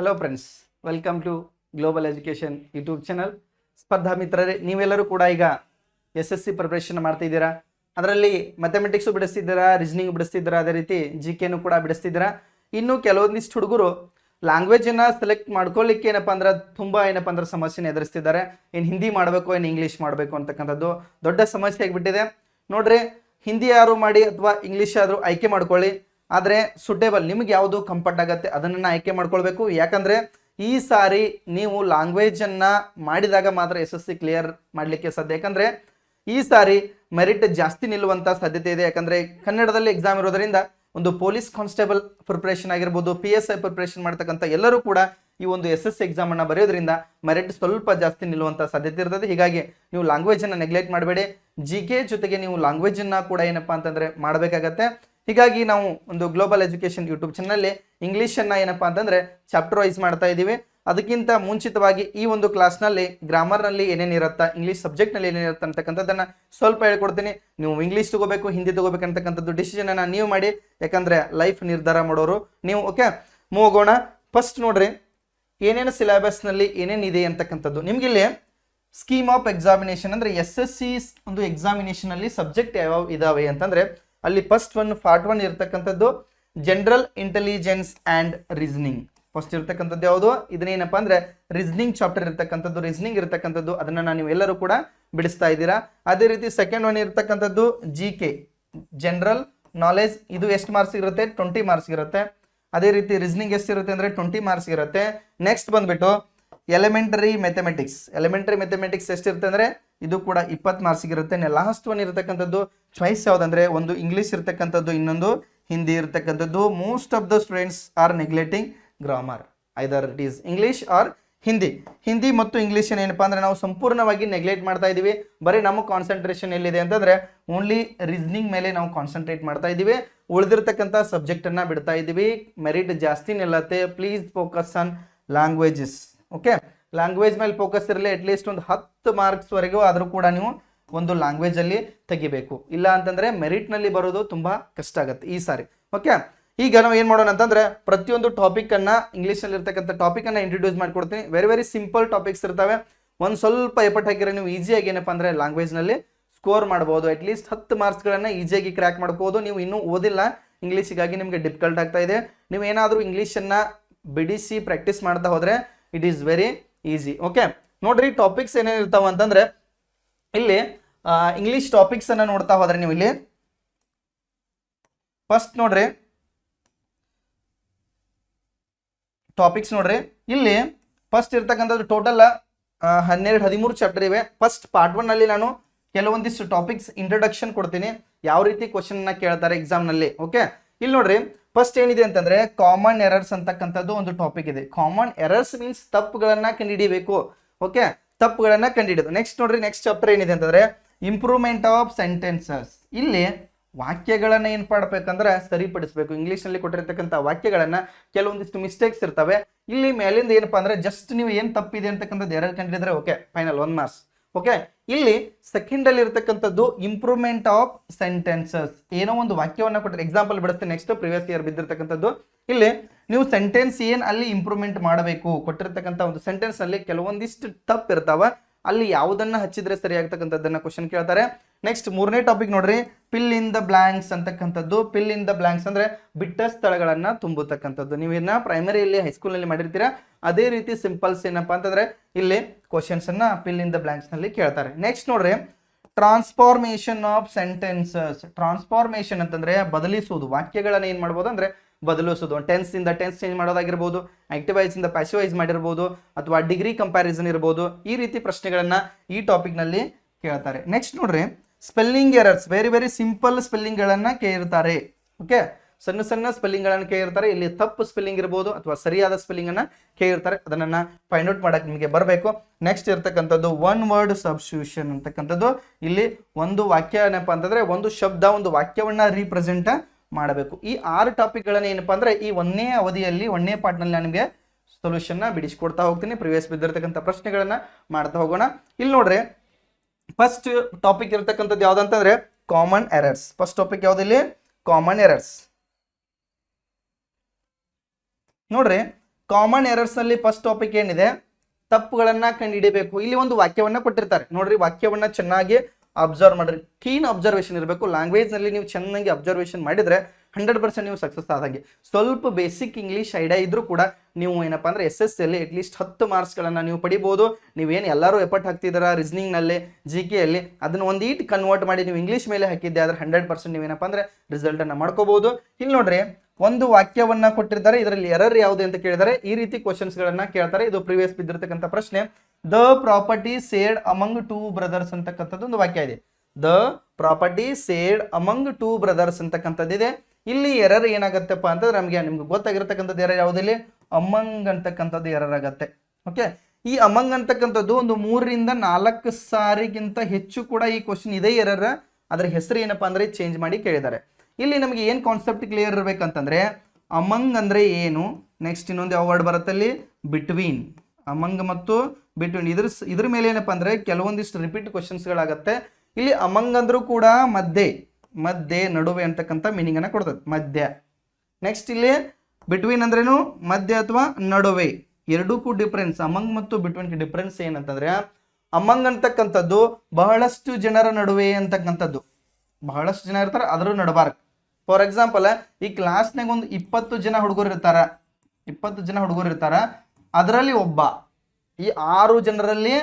Hello friends welcome to global education YouTube channel ಸ್ಪರ್ಧಾ ಮಿತ್ರರೇ ನೀವೆಲ್ಲರೂ ಕೂಡ ಈಗ ಎಸ್ ಎಸ್ ಸಿ ಪ್ರಿಪ್ರೇಷನ್ ಮಾಡ್ತಾ ಇದ್ದೀರಾ? ಅದರಲ್ಲಿ ಮ್ಯಾಥಮೆಟಿಕ್ಸು ಬಿಡಿಸ್ತಿದ್ದೀರಾ ರೀಸನಿಂಗ್ ಬಿಡಿಸ್ತಿದ್ದೀರಾ? ಅದೇ ರೀತಿ ಜಿ ಕೆನು ಕೂಡ ಬಿಡಿಸ್ತಿದ್ದೀರಾ? ಇನ್ನು ಕೆಲವೊಂದಿಷ್ಟು ಹುಡುಗರು ಲ್ಯಾಂಗ್ವೇಜನ್ನು ಸೆಲೆಕ್ಟ್ ಮಾಡ್ಕೊಳ್ಳಿಕ್ಕೆ ಏನಪ್ಪ ಅಂದ್ರೆ ತುಂಬ ಏನಪ್ಪ ಅಂದ್ರೆ ಸಮಸ್ಯೆನ ಎದುರಿಸ್ತಿದ್ದಾರೆ. ಏನು ಹಿಂದಿ ಮಾಡಬೇಕು, ಏನು ಇಂಗ್ಲೀಷ್ ಮಾಡಬೇಕು ಅಂತಕ್ಕಂಥದ್ದು ದೊಡ್ಡ ಸಮಸ್ಯೆ ಆಗಿಬಿಟ್ಟಿದೆ. ನೋಡ್ರಿ, ಹಿಂದಿ ಯಾರು ಮಾಡಿ ಅಥವಾ ಇಂಗ್ಲೀಷ್ ಆದರೂ ಆಯ್ಕೆ ಮಾಡ್ಕೊಳ್ಳಿ. ಆದರೆ ಸುಟೇಬಲ್ ನಿಮ್ಗೆ ಯಾವುದು ಕಂಫರ್ಟ್ ಆಗುತ್ತೆ ಅದನ್ನು ಆಯ್ಕೆ ಮಾಡ್ಕೊಳ್ಬೇಕು. ಯಾಕಂದರೆ ಈ ಸಾರಿ ನೀವು ಲ್ಯಾಂಗ್ವೇಜನ್ನು ಮಾಡಿದಾಗ ಮಾತ್ರ ಸಿ ಕ್ಲಿಯರ್ ಮಾಡಲಿಕ್ಕೆ ಸಾಧ್ಯ. ಯಾಕಂದರೆ ಈ ಸಾರಿ ಮೆರಿಟ್ ಜಾಸ್ತಿ ನಿಲ್ಲುವಂಥ ಸಾಧ್ಯತೆ ಇದೆ. ಯಾಕಂದರೆ ಕನ್ನಡದಲ್ಲಿ ಎಕ್ಸಾಮ್ ಇರೋದರಿಂದ ಒಂದು ಪೊಲೀಸ್ ಕಾನ್ಸ್ಟೇಬಲ್ ಪ್ರಿಪ್ರೇಷನ್ ಆಗಿರ್ಬೋದು ಪಿ ಎಸ್ ಐ ಪ್ರಿಪ್ರೇಷನ್ ಮಾಡ್ತಕ್ಕಂಥ ಎಲ್ಲರೂ ಕೂಡ ಈ ಒಂದು ಎಸ್ ಎಸ್ ಎಕ್ಸಾಮ್ ಅನ್ನು ಬರೆಯೋದ್ರಿಂದ ಮೆರಿಟ್ ಸ್ವಲ್ಪ ಜಾಸ್ತಿ ನಿಲ್ಲುವಂಥ ಸಾಧ್ಯತೆ ಇರ್ತದೆ. ಹೀಗಾಗಿ ನೀವು ಲ್ಯಾಂಗ್ವೇಜನ್ನು ನೆಗ್ಲೆಕ್ಟ್ ಮಾಡಬೇಡಿ. ಜಿ ಕೆ ಜೊತೆಗೆ ನೀವು ಲ್ಯಾಂಗ್ವೇಜನ್ನು ಕೂಡ ಏನಪ್ಪಾ ಅಂತಂದರೆ ಮಾಡಬೇಕಾಗತ್ತೆ. ಹೀಗಾಗಿ ನಾವು ಒಂದು ಗ್ಲೋಬಲ್ ಎಜುಕೇಶನ್ ಯೂಟ್ಯೂಬ್ ಚಾನಲ್ಲಿ ಇಂಗ್ಲೀಷನ್ನು ಏನಪ್ಪ ಅಂತಂದರೆ ಚಾಪ್ಟರ್ ವೈಸ್ ಮಾಡ್ತಾ ಇದ್ದೀವಿ. ಅದಕ್ಕಿಂತ ಮುಂಚಿತವಾಗಿ ಈ ಒಂದು ಕ್ಲಾಸ್ನಲ್ಲಿ ಗ್ರಾಮರ್ನಲ್ಲಿ ಏನೇನು ಇರುತ್ತಾ ಇಂಗ್ಲೀಷ್ ಸಬ್ಜೆಕ್ಟ್ನಲ್ಲಿ ಏನೇನಿರುತ್ತೆ ಅಂತಕ್ಕಂಥದ್ದನ್ನು ಸ್ವಲ್ಪ ಹೇಳ್ಕೊಡ್ತೀನಿ. ನೀವು ಇಂಗ್ಲೀಷ್ ತಗೋಬೇಕು ಹಿಂದಿ ತಗೋಬೇಕಂತಕ್ಕಂಥದ್ದು ಡಿಸಿಷನನ್ನು ನೀವು ಮಾಡಿ. ಯಾಕಂದರೆ ಲೈಫ್ ನಿರ್ಧಾರ ಮಾಡೋರು ನೀವು ಓಕೆ ಹೋಗೋಣ ಫಸ್ಟ್ ನೋಡ್ರಿ, ಏನೇನು ಸಿಲೆಬಸ್ನಲ್ಲಿ ಏನೇನಿದೆ ಅಂತಕ್ಕಂಥದ್ದು. ನಿಮಗಿಲ್ಲಿ ಸ್ಕೀಮ್ ಆಫ್ ಎಕ್ಸಾಮಿನೇಷನ್ ಅಂದರೆ ಎಸ್ ಎಸ್ ಸಿ ಒಂದು ಎಕ್ಸಾಮಿನೇಷನಲ್ಲಿ ಸಬ್ಜೆಕ್ಟ್ ಯಾವ್ಯಾವ ಇದಾವೆ ಅಂತಂದ್ರೆ ಅಲ್ಲಿ ಫಸ್ಟ್ ಒನ್ ಪಾರ್ಟ್ ಒನ್ ಇರ್ತಕ್ಕಂಥದ್ದು general intelligence and reasoning first ಇರ್ತಕ್ಕಂಥದ್ದು ಯಾವುದು? ಇದನ್ನೇನಪ್ಪ ಅಂದ್ರೆ ರೀಸನಿಂಗ್ ಚಾಪ್ಟರ್ ಇರ್ತಕ್ಕಂಥದ್ದು ರೀಸನಿಂಗ್ ಇರ್ತಕ್ಕಂಥದ್ದು. ಅದನ್ನ ನೀವು ಎಲ್ಲರೂ ಕೂಡ ಬಿಡಿಸ್ತಾ ಇದ್ದೀರಾ. ಅದೇ ರೀತಿ ಸೆಕೆಂಡ್ ಒನ್ ಇರ್ತಕ್ಕಂಥದ್ದು ಜಿ ಕೆ ಜನರಲ್ ನಾಲೆಜ್ ಇದು ಎಷ್ಟು ಮಾರ್ಕ್ಸ್ ಇರುತ್ತೆ? ಟ್ವೆಂಟಿ ಮಾರ್ಕ್ಸ್ ಇರುತ್ತೆ. ಅದೇ ರೀತಿ ರೀಸನಿಂಗ್ ಎಷ್ಟಿರುತ್ತೆ ಅಂದರೆ ಟ್ವೆಂಟಿ ಮಾರ್ಕ್ಸ್ ಇರುತ್ತೆ. ನೆಕ್ಸ್ಟ್ ಬಂದ್ಬಿಟ್ಟು ಎಲಿಮೆಂಟರಿ ಮೆಥಮೆಟಿಕ್ಸ್ ಎಲಿಮೆಂಟರಿ ಮೆಥಮೆಟಿಕ್ಸ್ ಎಷ್ಟಿರುತ್ತೆ ಅಂದರೆ, ಇದು ಕೂಡ ಇಪ್ಪತ್ತು ಮಾರ್ಕ್ಸ್ ಇರುತ್ತೆ. ಲಾಸ್ಟ್ ಒನ್ ಇರತಕ್ಕಂಥದ್ದು ಚಾಯ್ಸ್ ಯಾವುದಂದ್ರೆ, ಒಂದು ಇಂಗ್ಲೀಷ್ ಇರತಕ್ಕಂಥದ್ದು, ಇನ್ನೊಂದು ಹಿಂದಿ ಇರತಕ್ಕಂಥದ್ದು. Most of the students are neglecting grammar either it is English or Hindi Hindi ಮತ್ತು ಇಂಗ್ಲೀಷ್ ಏನಪ್ಪ ಅಂದ್ರೆ, ನಾವು ಸಂಪೂರ್ಣವಾಗಿ ನೆಗ್ಲೆಕ್ಟ್ ಮಾಡ್ತಾ ಇದ್ದೀವಿ. ಬರೀ ನಮ್ಮ ಕಾನ್ಸಂಟ್ರೇಷನ್ ಎಲ್ಲಿದೆ ಅಂತಂದ್ರೆ ಓನ್ಲಿ ರೀಸನಿಂಗ್ ಮೇಲೆ ನಾವು ಕಾನ್ಸಂಟ್ರೇಟ್ ಮಾಡ್ತಾ ಇದ್ದೀವಿ. ಉಳಿದಿರ್ತಕ್ಕಂಥ ಸಬ್ಜೆಕ್ಟನ್ನು ಬಿಡ್ತಾ ಇದ್ದೀವಿ. ಮೆರಿಟ್ ಜಾಸ್ತಿ ನಿಲ್ಲತ್ತೆ please focus on languages okay language ಮೇಲೆ ಫೋಕಸ್ ಇರಲಿ ಅಟ್ಲೀಸ್ಟ್ ಒಂದು ಹತ್ತು ಮಾರ್ಕ್ಸ್ವರೆಗೂ ಆದರೂ ಕೂಡ ನೀವು ಒಂದು ಲ್ಯಾಂಗ್ವೇಜಲ್ಲಿ ತೆಗಿಬೇಕು. ಇಲ್ಲ ಅಂತಂದರೆ ಮೆರಿಟ್ನಲ್ಲಿ ಬರೋದು ತುಂಬ ಕಷ್ಟ ಆಗುತ್ತೆ ಈ ಸಾರಿ. ಓಕೆ ಈಗ ನಾವು ಏನು ಮಾಡೋಣ ಅಂತಂದ್ರೆ ಪ್ರತಿಯೊಂದು ಟಾಪಿಕನ್ನು ಇಂಗ್ಲೀಷಲ್ಲಿ ಇರ್ತಕ್ಕಂಥ ಟಾಪಿಕನ್ನು ಇಂಟ್ರೊಡ್ಯೂಸ್ ಮಾಡ್ಕೊಡ್ತೀನಿ. ವೆರಿ ವೆರಿ ಸಿಂಪಲ್ ಟಾಪಿಕ್ಸ್ ಇರ್ತವೆ. ಒಂದು ಸ್ವಲ್ಪ ಎಫರ್ಟ್ ಹಾಕಿದ್ರೆ ನೀವು ಈಸಿಯಾಗಿ ಏನಪ್ಪ ಅಂದರೆ ಲ್ಯಾಂಗ್ವೇಜ್ನಲ್ಲಿ ಸ್ಕೋರ್ ಮಾಡ್ಬೋದು. ಅಟ್ಲೀಸ್ಟ್ ಹತ್ತು ಮಾರ್ಕ್ಸ್ಗಳನ್ನು ಈಸಿಯಾಗಿ ಕ್ರ್ಯಾಕ್ ಮಾಡ್ಬೋದು ನೀವು ಇನ್ನೂ ಓದಿಲ್ಲ ಇಂಗ್ಲೀಷಿಗಾಗಿ ನಿಮಗೆ ಡಿಫಿಕಲ್ಟ್ ಆಗ್ತಾ ಇದೆ. ನೀವು ಏನಾದರೂ ಇಂಗ್ಲೀಷನ್ನು ಬಿಡಿಸಿ ಪ್ರಾಕ್ಟೀಸ್ ಮಾಡ್ತಾ ಹೋದರೆ it is very easy okay ನೋಡ್ರಿ ಟಾಪಿಕ್ಸ್ ಏನೇನು ಇರ್ತಾವ ಅಂತಂದ್ರೆ, ಇಲ್ಲಿ ಇಂಗ್ಲೀಷ್ ಟಾಪಿಕ್ಸ್ ಅನ್ನ ನೋಡ್ತಾ ಹೋದ್ರೆ ನೀವು ಇಲ್ಲಿ. ಫಸ್ಟ್ ನೋಡ್ರಿ. ಟಾಪಿಕ್ಸ್ ನೋಡ್ರಿ. ಇಲ್ಲಿ ಫಸ್ಟ್ ಇರ್ತಕ್ಕಂಥದ್ದು ಟೋಟಲ್ ಹನ್ನೆರಡು, ಹದಿಮೂರು ಚಾಪ್ಟರ್ ಇವೆ. ಫಸ್ಟ್ ಪಾರ್ಟ್ ಒನ್ ಅಲ್ಲಿ ನಾನು ಕೆಲವೊಂದಿಷ್ಟು ಟಾಪಿಕ್ಸ್ ಇಂಟ್ರೊಡಕ್ಷನ್ ಕೊಡ್ತೀನಿ. ಯಾವ ರೀತಿ ಕ್ವಶನ್ ಕೇಳ್ತಾರೆ ಎಕ್ಸಾಮ್ನಲ್ಲಿ. ಓಕೆ ಇಲ್ಲಿ ನೋಡ್ರಿ ಫಸ್ಟ್ ಏನಿದೆ ಅಂತಂದ್ರೆ ಕಾಮನ್ ಎರರ್ಸ್ ಅಂತಕ್ಕಂಥದ್ದು ಒಂದು ಟಾಪಿಕ್ ಇದೆ. ಕಾಮನ್ ಎರರ್ಸ್ ಮೀನ್ಸ್ ತಪ್ಪುಗಳನ್ನ ಕಂಡಿಡಿಬೇಕು ಓಕೆ ತಪ್ಪುಗಳನ್ನ ಕಂಡುಹಿಡಿದು. ನೆಕ್ಸ್ಟ್ ನೋಡ್ರಿ ನೆಕ್ಸ್ಟ್ ಚಾಪ್ಟರ್ ಏನಿದೆ ಅಂತಂದ್ರೆ ಇಂಪ್ರೂವ್ಮೆಂಟ್ ಆಫ್ ಸೆಂಟೆನ್ಸಸ್ ಇಲ್ಲಿ ವಾಕ್ಯಗಳನ್ನ ಏನ್ ಮಾಡ್ಬೇಕಂದ್ರೆ ಸರಿಪಡಿಸಬೇಕು. ಇಂಗ್ಲೀಷ್ನಲ್ಲಿ ಕೊಟ್ಟಿರ್ತಕ್ಕಂಥ ವಾಕ್ಯಗಳನ್ನ ಕೆಲವೊಂದಿಷ್ಟು ಮಿಸ್ಟೇಕ್ಸ್ ಇರ್ತವೆ. ಇಲ್ಲಿ ಮೇಲಿಂದ ಏನಪ್ಪಾ ಅಂದ್ರೆ ಜಸ್ಟ್ ನೀವು ಏನ್ ತಪ್ಪಿದೆ ಅಂತಕ್ಕಂಥದ್ದು error ಕಂಡಿದ್ರೆ okay final one marks okay ಇಲ್ಲಿ ಸೆಕೆಂಡ್ ಅಲ್ಲಿ ಇರತಕ್ಕಂಥದ್ದು ಇಂಪ್ರೂವ್ಮೆಂಟ್ ಆಫ್ ಸೆಂಟೆನ್ಸಸ್ ಏನೋ ಒಂದು ವಾಕ್ಯವನ್ನ ಕೊಟ್ಟರೆ ಎಕ್ಸಾಂಪಲ್ ಬಿಡುತ್ತೆ ನೆಕ್ಸ್ಟ್ ಪ್ರಿವಿಯಸ್ ಇಯರ್ ಬಿದ್ದಿರ್ತಕ್ಕಂಥದ್ದು. ಇಲ್ಲಿ ನೀವು ಸೆಂಟೆನ್ಸ್ ಏನ್ ಅಲ್ಲಿ ಇಂಪ್ರೂವ್ಮೆಂಟ್ ಮಾಡಬೇಕು? ಕೊಟ್ಟಿರ್ತಕ್ಕಂಥ ಒಂದು ಸೆಂಟೆನ್ಸ್ ಅಲ್ಲಿ ಕೆಲವೊಂದಿಷ್ಟು ತಪ್ಪು ಇರ್ತಾವ ಅಲ್ಲಿ ಯಾವುದನ್ನ ಹಚ್ಚಿದ್ರೆ ಸರಿ ಆಗ್ತಕ್ಕಂಥದ್ದನ್ನ ಕ್ವಶನ್ ಕೇಳ್ತಾರೆ. ನೆಕ್ಸ್ಟ್ ಮೂರನೇ ಟಾಪಿಕ್ ನೋಡ್ರಿ. ಪಿಲ್ ಇನ್ ದ ಬ್ಲಾಂಕ್ಸ್ ಅಂತಕ್ಕಂಥದ್ದು. ಪಿಲ್ ಇನ್ ದ ಬ್ಲಾಂಕ್ಸ್ ಅಂದ್ರೆ ಬಿಟ್ಟ ಸ್ಥಳಗಳನ್ನ ತುಂಬತಕ್ಕಂಥದ್ದು ನೀವು ಇದನ್ನ ಪ್ರೈಮರಿಯಲ್ಲಿ ಹೈಸ್ಕೂಲ್ನಲ್ಲಿ ಮಾಡಿರ್ತೀರಾ? ಅದೇ ರೀತಿ ಸಿಂಪಲ್ಸ್ ಏನಪ್ಪಾ ಅಂತಂದ್ರೆ ಇಲ್ಲಿ ಕ್ವಶನ್ಸ್ ಅನ್ನ ಪಿಲ್ ಇನ್ ದ ಬ್ಲಾಂಕ್ಸ್ನಲ್ಲಿ ಕೇಳ್ತಾರೆ. ನೆಕ್ಸ್ಟ್ ನೋಡ್ರಿ. ಟ್ರಾನ್ಸ್ಫಾರ್ಮೇಶನ್ ಆಫ್ ಸೆಂಟೆನ್ಸಸ್ ಟ್ರಾನ್ಸ್ಫಾರ್ಮೇಶನ್ ಅಂತಂದ್ರೆ ಬದಲಿಸುವುದು. ವಾಕ್ಯಗಳನ್ನ ಏನ್ ಮಾಡ್ಬೋದು ಅಂದ್ರೆ ಬದಲಿಸೋದು ಟೆನ್ಸ್ ಇಂದ ಟೆನ್ಸ್ ಚೇಂಜ್ ಮಾಡೋದಾಗಿರ್ಬೋದು ಆಕ್ಟಿವೈಸ್ ಇಂದ ಪ್ಯಾಸಿವೈಸ್ ಮಾಡಿರ್ಬೋದು, ಅಥವಾ ಡಿಗ್ರಿ ಕಂಪ್ಯಾರಿಸನ್ ಇರ್ಬೋದು, ಈ ರೀತಿ ಪ್ರಶ್ನೆಗಳನ್ನ ಈ ಟಾಪಿಕ್ನಲ್ಲಿ ಕೇಳ್ತಾರೆ. ನೆಕ್ಸ್ಟ್ ನೋಡ್ರಿ. Spelling errors very very simple ಸ್ಪೆಲ್ಲಿಂಗ್ಗಳನ್ನು ಕೇಳಿರ್ತಾರೆ ಓಕೆ ಸಣ್ಣ ಸಣ್ಣ ಸ್ಪೆಲ್ಲಿಂಗ್ ಗಳನ್ನ ಕೇಳಿರ್ತಾರೆ ಇಲ್ಲಿ ತಪ್ಪು ಸ್ಪೆಲ್ಲಿಂಗ್ ಇರ್ಬೋದು ಅಥವಾ ಸರಿಯಾದ ಸ್ಪೆಲ್ಲಿಂಗ್ ಅನ್ನ ಕೇಳಿರ್ತಾರೆ ಅದನ್ನ ಫೈಂಡ್ ಔಟ್ ಮಾಡಕ್ ನಿಮಗೆ ಬರಬೇಕು. ನೆಕ್ಸ್ಟ್ ಇರ್ತಕ್ಕಂಥದ್ದು ಒನ್ ವರ್ಡ್ ಸಬ್ಸ್ಟ್ಯೂಷನ್ ಅಂತಕ್ಕಂಥದ್ದು. ಇಲ್ಲಿ ಒಂದು ವಾಕ್ಯ ಏನಪ್ಪಾ ಅಂತಂದ್ರೆ ಒಂದು ಶಬ್ದ, ಒಂದು ವಾಕ್ಯವನ್ನ ರೀಪ್ರೆಸೆಂಟ್ ಮಾಡಬೇಕು. ಈ ಆರು ಟಾಪಿಕ್ಗಳನ್ನು ಏನಪ್ಪಾ ಅಂದ್ರೆ ಈ ಒಂದೇ ಅವಧಿಯಲ್ಲಿ, ಒಂದೇ ಪಾರ್ಟ್ನಲ್ಲಿ ನಾನು ನಿಮಗೆ ಸೊಲ್ಯೂಷನ್ನ ಬಿಡಿಸಿಕೊಡ್ತಾ ಹೋಗ್ತೀನಿ. ಪ್ರಿವಿಯಸ್ ಬಿದ್ದಿರತಕ್ಕಂಥ ಪ್ರಶ್ನೆಗಳನ್ನು ಮಾಡ್ತಾ ಹೋಗೋಣ. ಇಲ್ಲಿ ನೋಡ್ರಿ. ಫಸ್ಟ್ ಟಾಪಿಕ್ ಇರತಕ್ಕಂಥದ್ದು ಯಾವ್ದಂತಂದ್ರೆ ಕಾಮನ್ ಎರರ್ಸ್ ಫಸ್ಟ್ ಟಾಪಿಕ್ ಯಾವುದಿಲ್ಲಿ? ಕಾಮನ್ ಎರರ್ಸ್ ನೋಡ್ರಿ ಕಾಮನ್ ಎರರ್ಸ್ನಲ್ಲಿ ಫಸ್ಟ್ ಟಾಪಿಕ್ ಏನಿದೆ? ತಪ್ಪುಗಳನ್ನ ಕಂಡುಹಿಡಿಬೇಕು. ಇಲ್ಲಿ ಒಂದು ವಾಕ್ಯವನ್ನ ಕೊಟ್ಟಿರ್ತಾರೆ. ನೋಡ್ರಿ, ವಾಕ್ಯವನ್ನ ಚೆನ್ನಾಗಿ ಅಬ್ಸರ್ವ್ ಮಾಡ್ರಿ. ಕೀನ್ ಅಬ್ಸರ್ವೇಷನ್ ಇರಬೇಕು. ಲ್ಯಾಂಗ್ವೇಜ್ನಲ್ಲಿ ನೀವು ಚೆನ್ನಾಗಿ ಅಬ್ಸರ್ವೇಷನ್ ಮಾಡಿದ್ರೆ ಹಂಡ್ರೆಡ್ ಪರ್ಸೆಂಟ್ ನೀವು ಸಕ್ಸಸ್ ಆದಂಗೆ. ಸ್ವಲ್ಪ ಬೇಸಿಕ್ ಇಂಗ್ಲೀಷ್ ಐಡಿಯಾ ಇದ್ರೂ ಕೂಡ ನೀವು ಏನಪ್ಪ ಅಂದ್ರೆ ಎಸ್ ಎಸ್ ಎಲ್ಲಿ ಅಟ್ಲೀಸ್ಟ್ ಹತ್ತು ಮಾರ್ಕ್ಸ್ಗಳನ್ನು ನೀವು ಪಡಿಬೋದು. ನೀವೇನು ಎಲ್ಲರೂ ಎಫರ್ಟ್ ಹಾಕ್ತಿದ್ದೀರಾ ರೀಸನಿಂಗ್ನಲ್ಲಿ ಜಿ ಕೆ ಅಲ್ಲಿ, ಅದನ್ನ ಒಂದು ಈಟ್ ಕನ್ವರ್ಟ್ ಮಾಡಿ ನೀವು ಇಂಗ್ಲೀಷ್ ಮೇಲೆ ಹಾಕಿದ್ದೆ ಆದ್ರೆ ಹಂಡ್ರೆಡ್ ಪರ್ಸೆಂಟ್ ನೀವೇನಪ್ಪ ಅಂದ್ರೆ ರಿಸಲ್ಟನ್ನು ಮಾಡ್ಕೋಬಹುದು ಇಲ್ಲಿ ನೋಡ್ರಿ, ಒಂದು ವಾಕ್ಯವನ್ನ ಕೊಟ್ಟಿರ್ತಾರೆ, ಇದರಲ್ಲಿ ಎರರ್ ಯಾವುದು ಅಂತ ಕೇಳಿದರೆ ಈ ರೀತಿ ಕ್ವಶನ್ಸ್ ಗಳನ್ನ ಕೇಳ್ತಾರೆ. ಇದು ಪ್ರಿವಿಯಸ್ ಬಿದ್ದಿರ್ತಕ್ಕಂಥ ಪ್ರಶ್ನೆ. The property said among two brothers ಅಂತಕ್ಕಂಥದ್ದು ಒಂದು ವಾಕ್ಯ ಇದೆ. The property said among two brothers ಅಂತಕ್ಕಂಥದ್ದಿದೆ. ಇಲ್ಲಿ ಎರರ್ ಏನಾಗತ್ತಪ್ಪ ಅಂತಂದ್ರೆ ನಮಗೆ ನಿಮ್ಗೆ ಗೊತ್ತಾಗಿರ್ತಕ್ಕಂಥದ್ದು ಎರರ್ ಯಾವುದಿಲ್ಲ? ಅಮಂಗ್ ಅಂತಕ್ಕಂಥದ್ದು ಎರರ್ ಆಗತ್ತೆ. ಓಕೆ ಈ ಅಮಂಗ್ ಅಂತಕ್ಕಂಥದ್ದು ಒಂದು ಮೂರರಿಂದ ನಾಲ್ಕು ಸಾರಿಗಿಂತ ಹೆಚ್ಚು ಕೂಡ ಈ ಕ್ವಶನ್ ಇದೇ ಎರರ್ ಅದ್ರ ಹೆಸರು ಏನಪ್ಪ ಅಂದರೆ ಚೇಂಜ್ ಮಾಡಿ ಕೇಳಿದ್ದಾರೆ. ಇಲ್ಲಿ ನಮಗೆ ಏನು ಕಾನ್ಸೆಪ್ಟ್ ಕ್ಲಿಯರ್ ಇರಬೇಕಂತಂದ್ರೆ ಅಮಂಗ್ ಅಂದ್ರೆ ಏನು? ನೆಕ್ಸ್ಟ್ ಇನ್ನೊಂದು ಯಾವ ವರ್ಡ್ ಬರುತ್ತಲ್ಲಿ ಬಿಟ್ವೀನ್ ಅಮಂಗ್ ಮತ್ತು ಬಿಟ್ವೀನ್ ಇದ್ರ ಇದ್ರ ಮೇಲೆ ಏನಪ್ಪ ಅಂದರೆ ಕೆಲವೊಂದಿಷ್ಟು ರಿಪೀಟ್ ಕ್ವಶನ್ಸ್ಗಳಾಗತ್ತೆ ಇಲ್ಲಿ ಅಮಂಗ್ ಅಂದ್ರೂ ಕೂಡ ಮಧ್ಯೆ. ಮಧ್ಯೆ, ನಡುವೆ ಅಂತಕ್ಕಂಥ ಮೀನಿಂಗ್ ಅನ್ನ ಕೊಡ್ತದೆ. ಮಧ್ಯ. ನೆಕ್ಸ್ಟ್ ಇಲ್ಲಿ ಬಿಟ್ವೀನ್ ಅಂದ್ರೇನು? ಮಧ್ಯ ಅಥವಾ ನಡುವೆ. ಎರಡಕ್ಕೂ ಡಿಫ್ರೆನ್ಸ್ ಅಮಂಗ್ ಮತ್ತು ಬಿಟ್ವೀನ್ ಡಿಫ್ರೆನ್ಸ್ ಏನಂತಂದ್ರೆ ಅಮಂಗ್ ಅಂತಕ್ಕಂಥದ್ದು ಬಹಳಷ್ಟು ಜನರ ನಡುವೆ ಅಂತಕ್ಕಂಥದ್ದು. ಬಹಳಷ್ಟು ಜನ ಇರ್ತಾರೆ, ಅದರ ನಡಬಾರ್ಕ್. ಫಾರ್ ಎಕ್ಸಾಂಪಲ್ ಈ ಕ್ಲಾಸ್ನಾಗ ಒಂದು ಇಪ್ಪತ್ತು ಜನ ಹುಡುಗರು ಇರ್ತಾರ. ಇಪ್ಪತ್ತು ಜನ ಹುಡುಗರು ಇರ್ತಾರ. ಅದರಲ್ಲಿ ಒಬ್ಬ. ಈ ಆರು ಜನರಲ್ಲಿ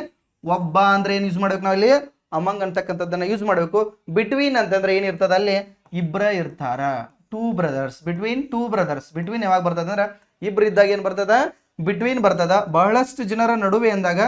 ಒಬ್ಬ ಅಂದ್ರೆ ಏನು ಯೂಸ್ ಮಾಡ್ಬೇಕು ನಾವಿಲ್ಲಿ ಅಮಂಗ್ ಅಂತಕ್ಕಂಥದ್ದನ್ನ ಯೂಸ್ ಮಾಡಬೇಕು. ಬಿಟ್ವೀನ್ ಅಂತಂದ್ರೆ ಏನಿರ್ತದೆ ಅಲ್ಲಿ ಇಬ್ರ ಇರ್ತಾರ. Two brothers between two brothers between ಯಾವಾಗ ಬರ್ತದೆ ಅಂದ್ರೆ ಇಬ್ರು ಇದ್ದಾಗ ಏನು ಬರ್ತದ? ಬಿಟ್ವೀನ್ ಬರ್ತದ. ಬಹಳಷ್ಟು ಜನರ ನಡುವೆ ಅಂದಾಗ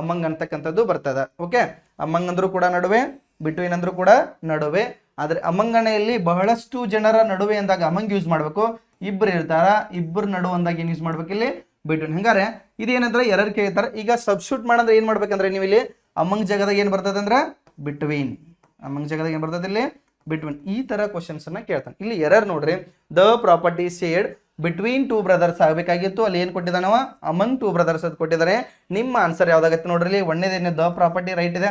ಅಮಂಗ್ ಅಂತಕ್ಕಂಥದ್ದು ಬರ್ತದ. ಓಕೆ ಅಮಂಗ್ ಅಂದ್ರೂ ಕೂಡ ನಡುವೆ ಬಿಟ್ವೀನ್ ಅಂದ್ರೂ ಕೂಡ ನಡುವೆ. ಆದರೆ ಅಮ್ಮಂಗಣೆಯಲ್ಲಿ ಬಹಳಷ್ಟು ಜನರ ನಡುವೆ ಅಂದಾಗ ಅಮಂಗ್ ಯೂಸ್ ಮಾಡಬೇಕು. ಇಬ್ಬರು ಇರ್ತಾರ. ಇಬ್ಬರು ನಡುವೆ ಅಂದಾಗ ಏನು ಯೂಸ್ ಮಾಡ್ಬೇಕು ಇಲ್ಲಿ? ಬಿಟ್ವೀನ್ ಹಂಗಾರೆ ಇದೇನಂದ್ರೆ ಎರರ್ ಕೇಳ್ತಾರೆ. ಈಗ ಸಬ್ಸ್ಟ್ಯೂಟ್ ಮಾಡಂದ್ರೆ ಏನು ಮಾಡ್ಬೇಕಂದ್ರೆ ನೀವು ಇಲ್ಲಿ ಅಮಂಗ್ ಜಾಗದಾಗ ಏನು ಬರ್ತದೆ ಅಂದ್ರೆ ಬಿಟ್ವೀನ್ ಅಮಂಗ್ ಜಾಗದಾಗ ಏನು ಬರ್ತದೆ ಇಲ್ಲಿ? ಬಿಟ್ವೀನ್ ಈ ತರ ಕ್ವಶನ್ಸ್ ಅನ್ನ ಕೇಳ್ತಾನೆ. ಇಲ್ಲಿ ಎರರ್ ನೋಡ್ರಿ. The property said between two brothers ಆಗಬೇಕಾಗಿತ್ತು. ಅಲ್ಲಿ ಏನು ಕೊಟ್ಟಿದ್ದಾನವ ಅಮಂಗ್ ಟೂ ಬ್ರದರ್ಸ್ ಅದು ಕೊಟ್ಟಿದ್ದಾರೆ. ನಿಮ್ಮ ಆನ್ಸರ್ ಯಾವ್ದಾಗತ್ತೆ ನೋಡ್ರಿ ಒಂದೇದೇನೆ ದ ಪ್ರಾಪರ್ಟಿ ರೈಟ್ ಇದೆ.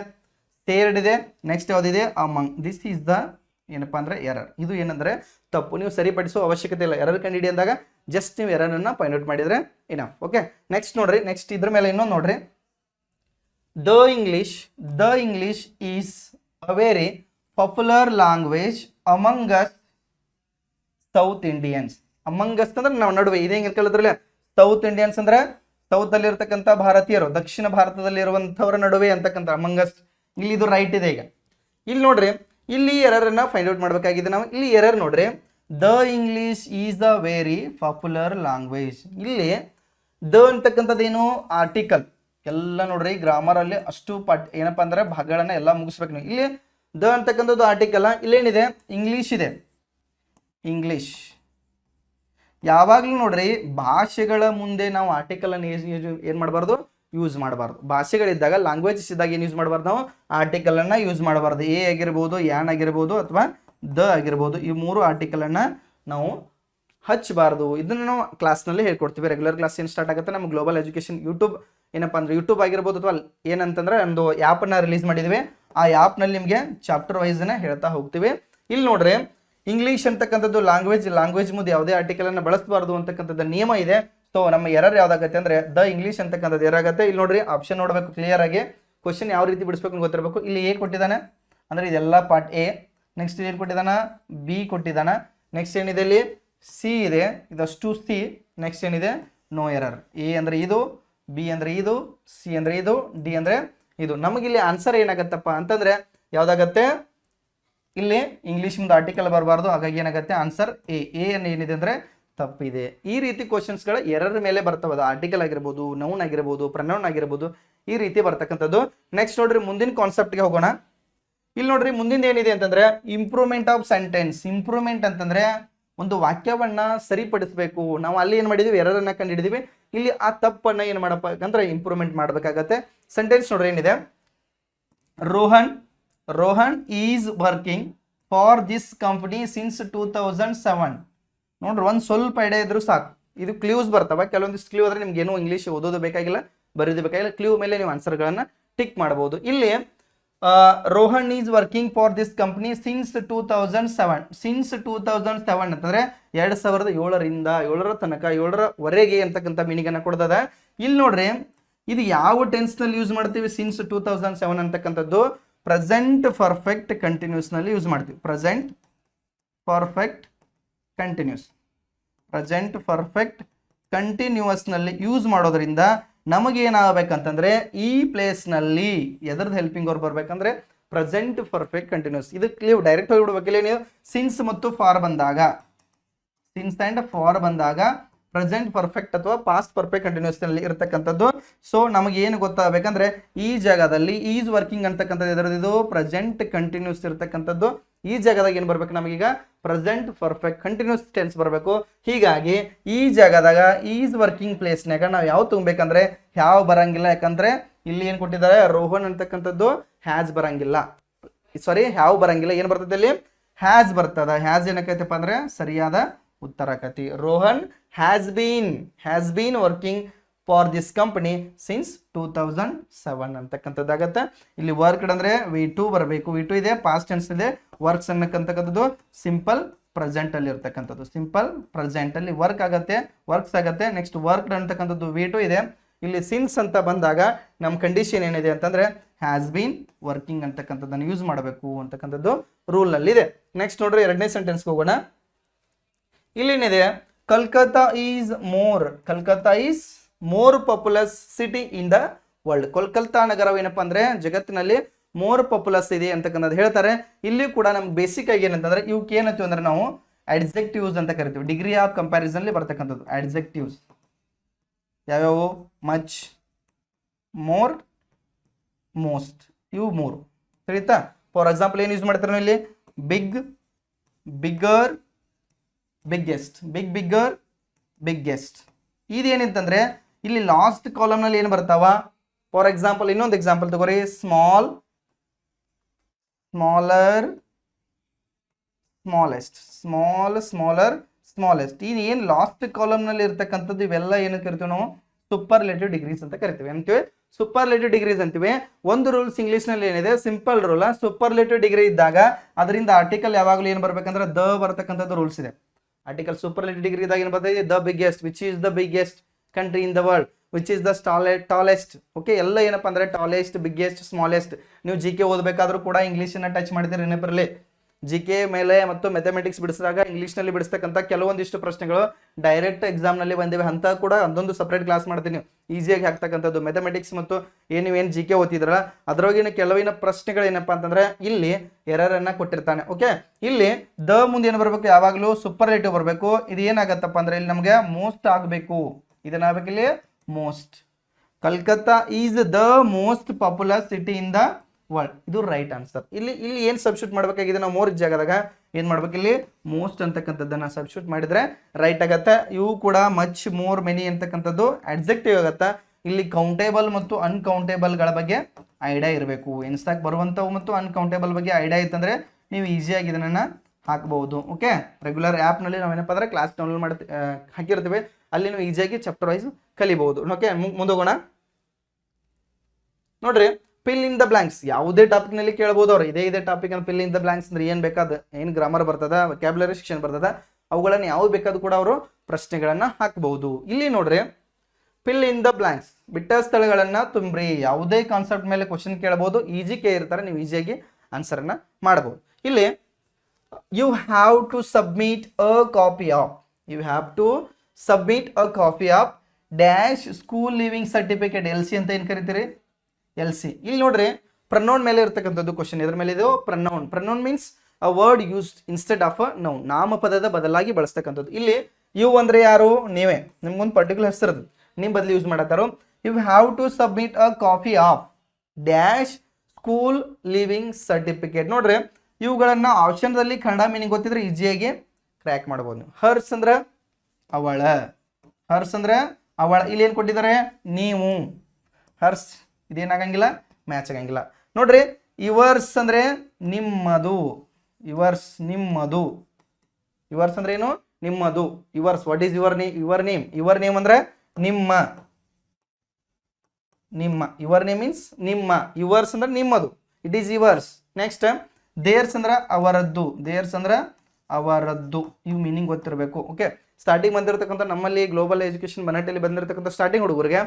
ಸೇರ್ಡ್ ಇದೆ. ನೆಕ್ಸ್ಟ್ ಯಾವ್ದಿದೆ? ಅಮಂಗ್ ದಿಸ್ ಈಸ್ ದ ಏನಪ್ಪಾ ಅಂದ್ರೆ ಎರರ್ ಇದು ಏನಂದ್ರೆ ತಪ್ಪು. ನೀವು ಸರಿಪಡಿಸುವ ಅವಶ್ಯಕತೆ ಇಲ್ಲ. ಎರರ್ ಕಂಡಿಡಿ ಅಂದಾಗ ಜಸ್ಟ್ ನೀವು ಎರರ್ ಅನ್ನ ಫೈಂಡ್ ಔಟ್ ಮಾಡಿದ್ರೆ ಇನಫ್ ಓಕೆ ನೆಕ್ಸ್ಟ್ ನೋಡ್ರಿ. ನೆಕ್ಸ್ಟ್ ಇದ್ರ ಮೇಲೆ ಇನ್ನೊಂದು ನೋಡ್ರಿ. The English, the English is a very popular language among us south Indians among us ಅಂದ್ರೆ ನಾವು ನಡುವೆ ಇದೇ ಹೆಂಗೆ ಕೇಳಿದ್ರಲ್ಲ ಸೌತ್ ಇಂಡಿಯನ್ಸ್ ಅಂದ್ರೆ ಸೌತ್ ಅಲ್ಲಿ ಭಾರತೀಯರು ದಕ್ಷಿಣ ಭಾರತದಲ್ಲಿ ಇರುವಂತವರ ನಡುವೆ ಅಂತಕ್ಕಂಥ ಅಮಂಗಸ್ ಇಲ್ಲಿ ಇದು ರೈಟ್ ಇದೆ ಈಗ. ಇಲ್ಲಿ ನೋಡ್ರಿ ಇಲ್ಲಿ ಎರರ್ ಅನ್ನ ಫೈಂಡ್ ಔಟ್ ಮಾಡ್ಬೇಕಾಗಿದೆ ನಾವು. ಇಲ್ಲಿ ಎರರ್ ನೋಡ್ರಿ the English is the very popular language ಇಲ್ಲಿ ದ ಅಂತಕ್ಕಂಥದ್ದು ಏನು ಆರ್ಟಿಕಲ್ ಎಲ್ಲ ನೋಡ್ರಿ ಗ್ರಾಮರ್ ಅಲ್ಲಿ ಅಷ್ಟು ಪಾಠ ಏನಪ್ಪ ಅಂದ್ರೆ ಭಾಗಗಳನ್ನ ಎಲ್ಲ ಮುಗಿಸ್ಬೇಕು ನೀವು. ಇಲ್ಲಿ ದ ಅಂತಕ್ಕಂಥದ್ದು ಆರ್ಟಿಕಲ್ ಇಲ್ಲೇನಿದೆ? ಇಂಗ್ಲಿಷ್ ಇದೆ. ಇಂಗ್ಲಿಷ್ ಯಾವಾಗಲೂ ನೋಡ್ರಿ, ಭಾಷೆಗಳ ಮುಂದೆ ನಾವು ಆರ್ಟಿಕಲ್ ಅನ್ನು ಏನು ಮಾಡಬಾರ್ದು? ಯೂಸ್ ಮಾಡಬಾರ್ದು. ಭಾಷೆಗಳಿದ್ದಾಗ ಲ್ಯಾಂಗ್ವೇಜಸ್ ಇದ್ದಾಗ ಏನು ಯೂಸ್ ಮಾಡಬಾರ್ದು ನಾವು? ಆರ್ಟಿಕಲ್ ಅನ್ನ ಯೂಸ್ ಮಾಡಬಾರ್ದು. ಎ ಆಗಿರ್ಬೋದು ಯಾನ್ ಆಗಿರ್ಬೋದು, ಅಥವಾ ದ ಆಗಿರ್ಬೋದು, ಈ ಮೂರು ಆರ್ಟಿಕಲ್ ಅನ್ನ ನಾವು ಹಚ್ಚಬಾರ್ದು ಇದನ್ನ ನಾವು ಕ್ಲಾಸ್ನಲ್ಲಿ ಹೇಳ್ಕೊಡ್ತೀವಿ. ರೆಗ್ಯುಲರ್ ಕ್ಲಾಸ್ ಏನು ಸ್ಟಾರ್ಟ್ ಆಗುತ್ತೆ? ನಮ್ಮ ಗ್ಲೋಬಲ್ ಎಜುಕೇಶನ್ ಯೂಟ್ಯೂಬ್ ಏನಪ್ಪಾ ಅಂದ್ರೆ ಯೂಟ್ಯೂಬ್ ಆಗಿರ್ಬೋದು ಅಥವಾ ಏನಂತಂದ್ರೆ ಒಂದು ಆ್ಯಪನ್ನು ರಿಲೀಸ್ ಮಾಡಿದ್ವಿ. ಆ ಆ್ಯಪ್ನಲ್ಲಿ ನಿಮಗೆ ಚಾಪ್ಟರ್ ವೈಸ್ನ ಹೇಳ್ತಾ ಹೋಗ್ತೀವಿ. ಇಲ್ಲಿ ನೋಡ್ರಿ ಇಂಗ್ಲೀಷ್ ಅಂತಕ್ಕಂಥದ್ದು ಲ್ಯಾಂಗ್ವೇಜ್ ಲ್ಯಾಂಗ್ವೇಜ್ ಮುಂದೆ ಯಾವುದೇ ಆರ್ಟಿಕಲ್ ಅನ್ನು ಬಳಸಬಾರ್ದು ಅಂತಕ್ಕಂಥದ್ದು ನಿಯಮ ಇದೆ. ಸೊ ನಮ್ಮ ಎರರ್ ಯಾವ್ದಾಗತ್ತೆ ಅಂದ್ರೆ ದ ಇಂಗ್ಲೀಷ್ ಅಂತಕ್ಕಂಥದ್ದು ಏರಾಗತ್ತೆ ಇಲ್ಲಿ ನೋಡ್ರಿ ಆಪ್ಷನ್ ನೋಡಬೇಕು ಕ್ಲಿಯರ್ ಆಗಿ ಕ್ವಶನ್ ಯಾವ ರೀತಿ ಬಿಡಿಸ್ಬೇಕು ಅಂತ ಗೊತ್ತಿರಬೇಕು. ಇಲ್ಲಿ ಎ ಕೊಟ್ಟಿದ್ದಾನೆ. ಅಂದ್ರೆ ಇದೆಲ್ಲ ಪಾರ್ಟ್ ಎ ನೆಕ್ಸ್ಟ್ ಏನು ಕೊಟ್ಟಿದ್ದಾನ? ಬಿ ಕೊಟ್ಟಿದ್ದಾನ. ನೆಕ್ಸ್ಟ್ ಏನಿದೆ ಇಲ್ಲಿ? ಸಿ ಇದೆ. ಇದಷ್ಟು ಸಿ ನೆಕ್ಸ್ಟ್ ಏನಿದೆ? ನೋ ಎರರ್ ಎ ಅಂದ್ರೆ ಇದು. ಬಿ ಅಂದ್ರೆ ಇದು ಸಿ ಅಂದ್ರೆ ಇದು ಡಿ ಅಂದ್ರೆ ಇದು. ನಮಗಿಲ್ಲಿ ಆನ್ಸರ್ ಏನಾಗತ್ತಪ್ಪ ಅಂತಂದ್ರೆ ಯಾವ್ದಾಗತ್ತೆ? ಇಲ್ಲಿ ಇಂಗ್ಲಿಷ್ ಮುಂದೆ ಆರ್ಟಿಕಲ್ ಬರಬಾರ್ದು, ಹಾಗಾಗಿ ಏನಾಗುತ್ತೆ? ಆನ್ಸರ್ ಎ ಎ ಅನ್ನು ಏನಿದೆ ಅಂದ್ರೆ ತಪ್ಪಿದೆ. ಈ ರೀತಿ ಕ್ವಶನ್ಸ್ಗಳು ಎರರ್ ಮೇಲೆ ಬರ್ತವೆ. ಆರ್ಟಿಕಲ್ ಆಗಿರ್ಬೋದು ನೌನ್ ಆಗಿರ್ಬೋದು ಪ್ರನೌನ್ ಆಗಿರ್ಬೋದು, ಈ ರೀತಿ ಬರ್ತಕ್ಕಂಥದ್ದು. ನೆಕ್ಸ್ಟ್ ನೋಡ್ರಿ, ಮುಂದಿನ ಕಾನ್ಸೆಪ್ಟ್ಗೆ ಹೋಗೋಣ. ಇಲ್ಲಿ ನೋಡ್ರಿ, ಮುಂದಿನ ಏನಿದೆ ಅಂತಂದ್ರೆ ಇಂಪ್ರೂವ್ಮೆಂಟ್ ಆಫ್ ಸೆಂಟೆನ್ಸ್ ಇಂಪ್ರೂವ್ಮೆಂಟ್ ಅಂತಂದ್ರೆ ಒಂದು ವಾಕ್ಯವನ್ನ ಸರಿಪಡಿಸಬೇಕು. ನಾವು ಅಲ್ಲಿ ಏನು ಮಾಡಿದೀವಿ? ಎರರನ್ನ ಕಂಡು ಹಿಡಿದೀವಿ ಇಲ್ಲಿ ಆ ತಪ್ಪನ್ನ ಏನು ಮಾಡಬೇಕಂದ್ರೆ ಇಂಪ್ರೂವ್ಮೆಂಟ್ ಮಾಡಬೇಕಾಗತ್ತೆ. ಸೆಂಟೆನ್ಸ್ ನೋಡ್ರಿ ಏನಿದೆ? Rohan Rohan is working for this company since two thousand seven ನೋಡ್ರಿ, ಒಂದು ಸ್ವಲ್ಪ ಐಡಿಯಾ ಇದ್ರು ಸಾಕು. ಇದು ಕ್ಲೂಸ್ ಬರ್ತವೆ. ಕೆಲವೊಂದಿಷ್ಟು ಕ್ಲೂ ಆದ್ರೆ ನಿಮ್ಗೆ ಏನು ಇಂಗ್ಲೀಷ್ ಓದೋದು ಬೇಕಾಗಿಲ್ಲ ಬರೆಯೋದು ಬೇಕಾಗಿಲ್ಲ. ಕ್ಲೂ ಮೇಲೆ ನೀವು ಆನ್ಸರ್ಗಳನ್ನು ಟಿಕ್ ಮಾಡಬಹುದು ಇಲ್ಲಿ Rohan is working for this company since two thousand seven since two thousand seven ಅಂತಂದ್ರೆ ಎರಡ್ ಸಾವಿರದ ಏಳರಿಂದ ಏಳರ ತನಕ, ಏಳರವರೆಗೆ ಅಂತಕ್ಕಂಥ ಮೀನಿಂಗ್ ಅನ್ನ ಕೊಡ್ತದ. ಇಲ್ಲಿ ನೋಡ್ರಿ, ಇದು ಯಾವ ಟೆನ್ಸ್ನಲ್ಲಿ ಯೂಸ್ ಮಾಡ್ತೀವಿ? ಸಿನ್ಸ್ ಟೂ ತೌಸಂಡ್ ಸೆವೆನ್ ಅಂತಕ್ಕಂಥದ್ದು ಪ್ರೆಸೆಂಟ್ ಪರ್ಫೆಕ್ಟ್ ಕಂಟಿನ್ಯೂಸ್ನಲ್ಲಿ ಯೂಸ್ ಮಾಡ್ತೀವಿ. Present perfect continuous present perfect ಕಂಟಿನ್ಯೂಸ್ನಲ್ಲಿ use ಮಾಡೋದ್ರಿಂದ ನಮಗೇನಾಗಬೇಕಂತಂದ್ರೆ ಈ ಪ್ಲೇಸ್ನಲ್ಲಿ ಎದ್ರದ್ದು ಹೆಲ್ಪಿಂಗ್ ಅವ್ರು ಬರಬೇಕಂದ್ರೆ ಪ್ರೆಸೆಂಟ್ ಪರ್ಫೆಕ್ಟ್ ಕಂಟಿನ್ಯೂಸ್ ಇದಕ್ಕೆ ನೀವು ಡೈರೆಕ್ಟ್ ಹೋಗ್ಬಿಡ್ಬೇಕಿಲ್ಲ ನೀವು ಸಿನ್ಸ್ ಮತ್ತು ಫಾರ್ ಬಂದಾಗ. ಸಿನ್ಸ್ ಅಂಡ್ ಫಾರ್ ಬಂದಾಗ ಪ್ರೆಸೆಂಟ್ ಪರ್ಫೆಕ್ಟ್ ಅಥವಾ ಪಾಸ್ಟ್ ಪರ್ಫೆಕ್ಟ್ ಕಂಟಿನ್ಯೂಸ್ನಲ್ಲಿ ಇರತಕ್ಕಂಥದ್ದು. ಸೊ ನಮಗೆ ಏನು ಗೊತ್ತಾಗಬೇಕಂದ್ರೆ ಈ ಜಾಗದಲ್ಲಿ ಈಸ್ ವರ್ಕಿಂಗ್ ಅಂತಕ್ಕಂಥದ್ದು ಇದರದ್ದು ಇದು ಪ್ರೆಸೆಂಟ್ ಕಂಟಿನ್ಯೂಸ್ ಇರತಕ್ಕಂಥದ್ದು. ಈ ಜಾಗದಾಗ ಏನು ಬರ್ಬೇಕು ನಮಗೀಗ? ಪ್ರೆಸೆಂಟ್ ಪರ್ಫೆಕ್ಟ್ ಕಂಟಿನ್ಯೂಸ್ ಟೆನ್ಸ್ ಬರಬೇಕು. ಹೀಗಾಗಿ ಈ ಜಾಗದಾಗ ಈಸ್ ವರ್ಕಿಂಗ್ ಪ್ಲೇಸ್ನಾಗ ನಾವು ಯಾವ ತುಂಬಬೇಕಂದ್ರೆ ಯಾವ ಬರಂಗಿಲ್ಲ. ಯಾಕಂದ್ರೆ ಇಲ್ಲಿ ಏನು ಕೊಟ್ಟಿದ್ದಾರೆ? ರೋಹನ್ ಅಂತಕ್ಕಂಥದ್ದು ಹ್ಯಾಸ್ ಬರಂಗಿಲ್ಲ. ಸಾರಿ ಯಾವ ಬರಂಗಿಲ್ಲ. ಏನು ಬರ್ತದೆ ಇಲ್ಲಿ? ಹ್ಯಾಸ್ ಬರ್ತದ. ಹ್ಯಾಸ್ ಏನಕ್ಕೈತಪ್ಪ ಅಂದ್ರೆ ಸರಿಯಾದ ಉತ್ತರ ಆಕತಿ. Rohan has been has been working for this company since two thousand seven ಅಂತಕ್ಕಂಥದ್ದಾಗತ್ತೆ. ಇಲ್ಲಿ ವರ್ಕ್ ಅಂದ್ರೆ ವಿ ಟು ಬರಬೇಕು. ವಿ ಟು ಇದೆ ಪಾಸ್ಟ್ ಟೆನ್ಸ್ ಇದೆ. ವರ್ಕ್ಸ್ ಅನ್ನಕ್ಕಂತಕ್ಕಂಥದ್ದು ಸಿಂಪಲ್ ಪ್ರೆಸೆಂಟ್ ಅಲ್ಲಿ ಇರ್ತಕ್ಕಂಥದ್ದು. ಸಿಂಪಲ್ ಪ್ರೆಸೆಂಟ್ ಅಲ್ಲಿ ವರ್ಕ್ ಆಗತ್ತೆ ವರ್ಕ್ಸ್ ಆಗತ್ತೆ. ನೆಕ್ಸ್ಟ್ ವರ್ಕ್ ಅಂತಕ್ಕಂಥದ್ದು ವಿ ಟು ಇದೆ. ಇಲ್ಲಿ ಸಿನ್ಸ್ ಅಂತ ಬಂದಾಗ ನಮ್ಮ ಕಂಡೀಷನ್ ಏನಿದೆ ಅಂತಂದ್ರೆ ಹ್ಯಾಸ್ ಬೀನ್ ವರ್ಕಿಂಗ್ ಅಂತಕ್ಕಂಥದ್ದನ್ನು ಯೂಸ್ ಮಾಡಬೇಕು ಅಂತಕ್ಕಂಥದ್ದು ರೂಲ್ ಅಲ್ಲಿ ಇದೆ. ನೆಕ್ಸ್ಟ್ ನೋಡ್ರಿ ಎರಡನೇ ಸೆಂಟೆನ್ಸ್ಗೆ ಹೋಗೋಣ. ಇಲ್ಲೇನಿದೆ, Calcutta is more Calcutta is more popular city in the world Kolkata ನಗರವೇನಪ್ಪ ಅಂದ್ರೆ ಜಗತ್ತಿನಲ್ಲಿ ಮೋರ್ ಪಾಪ್ಯುಲಸ್ ಇದೆ ಅಂತಕ್ಕಂಥದ್ದು ಹೇಳ್ತಾರೆ. ಇಲ್ಲಿ ಕೂಡ ನಮ್ಗೆ ಬೇಸಿಕ್ ಆಗಿ ಏನಂತಂದ್ರೆ ಇವಕ್ಕೆ ಏನಂತೀವಿ ಅಂದ್ರೆ ನಾವು ಅಡ್ಜೆಕ್ಟಿವ್ಸ್ ಅಂತ ಕರಿತೀವಿ. ಡಿಗ್ರಿ ಆಫ್ ಕಂಪ್ಯಾರಿಸನ್ ಬರ್ತಕ್ಕಂಥದ್ದು ಅಡ್ಜೆಕ್ಟಿವ್ಸ್ ಯಾವ್ಯಾವು? ಮಚ್ ಮೋರ್ ಮೋಸ್ಟ್ ಇವು ಮೂರು. ತಿಳಿತಾ ಫಾರ್ ಎಕ್ಸಾಂಪಲ್ ಏನು ಯೂಸ್ ಮಾಡ್ತಾರೆ ಇಲ್ಲಿ? Big bigger biggest big bigger biggest ಇದೇನಿತ್ತಂದ್ರೆ ಇಲ್ಲಿ ಲಾಸ್ಟ್ ಕಾಲಮ್ನಲ್ಲಿ ಏನು ಬರ್ತಾವ? ಫಾರ್ ಎಕ್ಸಾಂಪಲ್ ಇನ್ನೊಂದು ಎಕ್ಸಾಂಪಲ್ ತಗೋರಿ. Small smaller smallest small smaller smallest ಇದು ಏನು ಲಾಸ್ಟ್ ಕಾಲಮ್ನಲ್ಲಿ ಇರ್ತಕ್ಕಂಥದ್ದು ಇವೆಲ್ಲ ಏನು ಕರಿತೀವಿ ನಾವು? ಸೂಪರ್ ಲೆಟಿವ್ ಡಿಗ್ರೀಸ್ ಅಂತ ಕರಿತೀವಿ. ಅಂತೀವಿ ಸೂಪರ್ ಲೇಟಿವ್ ಡಿಗ್ರೀಸ್ ಅಂತೀವಿ. ಒಂದು ರೂಲ್ಸ್ ಇಂಗ್ಲೀಷ್ನಲ್ಲಿ ಏನಿದೆ? Simple rule superlative degree ಇದ್ದಾಗ ಅದರಿಂದ ಆರ್ಟಿಕಲ್ ಯಾವಾಗಲೂ ಏನು ಬರಬೇಕಂದ್ರೆ ದ ಬರ್ತಕ್ಕಂಥದ್ದು ರೂಲ್ಸ್ ಇದೆ. ಆರ್ಟಿಕಲ್ ಸೂಪರ್ ಲೆಟಿವ್ ಡಿಗ್ರಿ ಇದ್ದಾಗ ಏನು ಬರ್ತದೆ the biggest which is the biggest country in the world which is the stale tallest okay ಎಲ್ಲ ಏನಪ್ಪ ಅಂದರೆ ಟಾಲೆಸ್ಟ್ ಬಿಗ್ಗೆಸ್ಟ್ ಸ್ಮಾಲೆಸ್ಟ್ ನೀವು ಜಿ ಕೆ ಓದಬೇಕಾದ್ರೂ ಕೂಡ ಇಂಗ್ಲೀಷನ್ನ ಟಚ್ ಮಾಡಿದ್ರೆ ನೆನಪಿರಲಿ ಜಿ ಕೆ ಮೇಲೆ ಮತ್ತು ಮೆಥಮೆಟಿಕ್ಸ್ ಬಿಡಿಸಿದಾಗ ಇಂಗ್ಲೀಷ್ನಲ್ಲಿ ಬಿಡಿಸ್ತಕ್ಕಂಥ ಕೆಲವೊಂದಿಷ್ಟು ಪ್ರಶ್ನೆಗಳು ಡೈರೆಕ್ಟ್ ಎಕ್ಸಾಮ್ನಲ್ಲಿ ಬಂದಿವೆ. ಅಂತ ಕೂಡ ಅದೊಂದು ಸಪ್ರೇಟ್ ಕ್ಲಾಸ್ ಮಾಡ್ತೀನಿ. ಈಸಿಯಾಗಿ ಹಾಕ್ತಕ್ಕಂಥದ್ದು ಮೆಥಮೆಟಿಕ್ಸ್ ಮತ್ತು ಏನು ಏನು ಜಿ ಕೆ ಓದ್ತಿದ್ರಲ್ಲ, ಅದರೊಳಗಿನ ಕೆಲವಿನ ಪ್ರಶ್ನೆಗಳು ಏನಪ್ಪ ಅಂತಂದರೆ ಇಲ್ಲಿ ಎರರನ್ನು ಕೊಟ್ಟಿರ್ತಾನೆ. ಓಕೆ ಇಲ್ಲಿ ದ ಮುಂದೆ ಏನು ಬರಬೇಕು? ಯಾವಾಗಲೂ ಸೂಪರ್ ರೇಟಿವ್ ಬರಬೇಕು. ಇದು ಏನಾಗತ್ತಪ್ಪ ಅಂದರೆ ಇಲ್ಲಿ ನಮಗೆ ಮೋಸ್ಟ್ ಆಗಬೇಕು. ಇದನ್ನಾಗಬೇಕು ಇಲ್ಲಿ most Calcutta is the most popular city in the world ಇದು ರೈಟ್ ಆನ್ಸರ್ ಇಲ್ಲಿ ಇಲ್ಲಿ ಏನು ಸಬ್ಸ್ಟ್ಯೂಟ್ ಮಾಡಬೇಕಾಗಿದೆ? ನಾವು ಮೋರ್ ಜಾಗದಾಗ ಏನು ಮಾಡ್ಬೇಕು ಇಲ್ಲಿ? ಮೋಸ್ಟ್ ಅಂತಕ್ಕಂಥದ್ದನ್ನ ಸಬ್ಸ್ಟ್ಯೂಟ್ ಮಾಡಿದ್ರೆ ರೈಟ್ ಆಗತ್ತೆ. ಇವು ಕೂಡ ಮಚ್ ಮೋರ್ ಮೆನಿ ಅಂತಕ್ಕಂಥದ್ದು ಅಡ್ಜೆಕ್ಟಿವ್ ಆಗತ್ತೆ. ಇಲ್ಲಿ ಕೌಂಟೇಬಲ್ ಮತ್ತು ಅನ್ಕೌಂಟೇಬಲ್ಗಳ ಬಗ್ಗೆ ಐಡಿಯಾ ಇರಬೇಕು. ಎನ್ಸ್ಟಾಕ್ ಬರುವಂಥವು ಮತ್ತು ಅನ್ಕೌಂಟೇಬಲ್ ಬಗ್ಗೆ ಐಡಿಯಾ ಇತ್ತಂದ್ರೆ ನೀವು ಈಸಿಯಾಗಿ ಇದನ್ನ ಹಾಕಬಹುದು. ಓಕೆ ರೆಗ್ಯುಲರ್ ಆ್ಯಪ್ನಲ್ಲಿ ನಾವೇನಪ್ಪ ಅಂದ್ರೆ ಕ್ಲಾಸ್ ಡೌನ್ಲೋಡ್ ಮಾಡ್ತೀವಿ ಹಾಕಿರ್ತೀವಿ. ಅಲ್ಲಿ ನೀವು ಈಸಿಯಾಗಿ ಚಾಪ್ಟರ್ ವೈಸ್ ಕಲಿಬಹುದು. ಓಕೆ ಮುಂದೋಗೋಣ. ನೋಡ್ರಿ ಪಿಲ್ ಇನ್ ದ ಬ್ಲಾಂಕ್ಸ್ ಯಾವುದೇ ಟಾಪಿಕ್ನಲ್ಲಿ ಕೇಳಬಹುದು ಅವ್ರು. ಇದೇ ಇದೇ ಟಾಪಿಕ್ ಅಲ್ಲಿ ಪಿಲ್ ಇನ್ ದ ಬ್ಲಾಂಕ್ಸ್ ಅಂದ್ರೆ ಏನ್ ಬೇಕಾದ ಏನ್ ಗ್ರಾಮರ್ ಬರ್ತದ? ಕ್ಯಾಬ್ಲರಿ ಶಿಕ್ಷಣ ಬರ್ತದ? ಅವುಗಳನ್ನು ಯಾವ ಬೇಕಾದ್ರೂ ಕೂಡ ಅವರು ಪ್ರಶ್ನೆಗಳನ್ನ ಹಾಕಬಹುದು. ಇಲ್ಲಿ ನೋಡ್ರಿ ಪಿಲ್ ಇನ್ ದ ಬ್ಲಾಂಕ್ಸ್ ಬಿಟ್ಟ ಸ್ಥಳಗಳನ್ನ ತುಂಬ್ರಿ. ಯಾವುದೇ ಕಾನ್ಸೆಪ್ಟ್ ಮೇಲೆ ಕ್ವಶನ್ ಕೇಳಬಹುದು ಈಜಿ ಕೆ ಇರ್ತಾರೆ. ನೀವು ಈಸಿಯಾಗಿ ಆನ್ಸರ್ ಅನ್ನ ಮಾಡಬಹುದು ಇಲ್ಲಿ you have to submit a copy of you have to submit a copy of dash school leaving certificate L C ಅಂತ ಏನು ಕರಿತೀರಿ? ಎಲ್ ಸಿ ಇಲ್ಲಿ ನೋಡ್ರಿ ಪ್ರನೌನ್ ಮೇಲೆ ಇರ್ತಕ್ಕಂಥದ್ದು ಕ್ವಶನ್ ಇದ್ರ ಮೇಲೆ ಇದು? Pronoun pronoun means a word used instead of a noun ನಾಮಪದದ ಬದಲಾಗಿ ಬಳಸ್ತಕ್ಕಂಥದ್ದು. ಇಲ್ಲಿ ಯು ಅಂದ್ರೆ ಯಾರು? ನೀವೇ. ನಿಮ್ಗೊಂದು ಪರ್ಟಿಕ್ಯುಲರ್ ಹೆಸರದು ನಿಮ್ಮ ಬದಲು use ಮಾಡತ್ತಾರೋ? You have to submit a copy of dash school leaving certificate ನೋಡ್ರಿ, ಇವುಗಳನ್ನ ಆಪ್ಷನ್ದಲ್ಲಿ ಕನ್ನಡ ಮೀನಿಂಗ್ ಗೊತ್ತಿದ್ರೆ ಈಸಿಯಾಗಿ ಕ್ರ್ಯಾಕ್ ಮಾಡ್ಬೋದು ನೀವು. ಹರ್ಸ್ ಅಂದ್ರೆ ಅವಳ. ಹರ್ಸ್ ಅಂದ್ರೆ ಅವಳ ಇಲ್ಲಿ ಏನು ಕೊಟ್ಟಿದ್ದಾರೆ? ನೀವು. ಹರ್ಸ್, ಇದೇನಾಗಂಗಿಲ್ಲ ಮ್ಯಾಚ್ ಆಗಂಗಿಲ್ಲ. ನೋಡ್ರಿ ಇವರ್ಸ್ ಅಂದರೆ ನಿಮ್ಮದು. ಇವರ್ಸ್ ನಿಮ್ಮದು. ಇವರ್ಸ್ ಅಂದ್ರೆ ಏನು? ನಿಮ್ಮದು. Yours what is your name your name your name ಅಂದ್ರೆ ನಿಮ್ಮ. ನಿಮ್ಮ. ಯುವರ್ ನೇಮ್ ಮೀನ್ಸ್ ನಿಮ್ಮ. ಯುವರ್ಸ್ ಅಂದ್ರೆ ನಿಮ್ಮದು. It is yours next theirs ಅಂದ್ರೆ ಅವರದ್ದು. ದೇರ್ಸ್ ಅಂದ್ರೆ ಅವರದ್ದು. ಇವು ಮೀನಿಂಗ್ ಗೊತ್ತಿರಬೇಕು ಓಕೆ ಸ್ಟಾರ್ಟಿಂಗ್ ಬಂದಿರತಕ್ಕಂಥ ನಮ್ಮಲ್ಲಿ ಗ್ಲೋಬಲ್ ಎಜುಕೇಶನ್ ಮನೆಯಲ್ಲಿ ಬಂದಿರತಕ್ಕಂಥ ಸ್ಟಾರ್ಟಿಂಗ್ ಹುಡುಗರಿಗೆ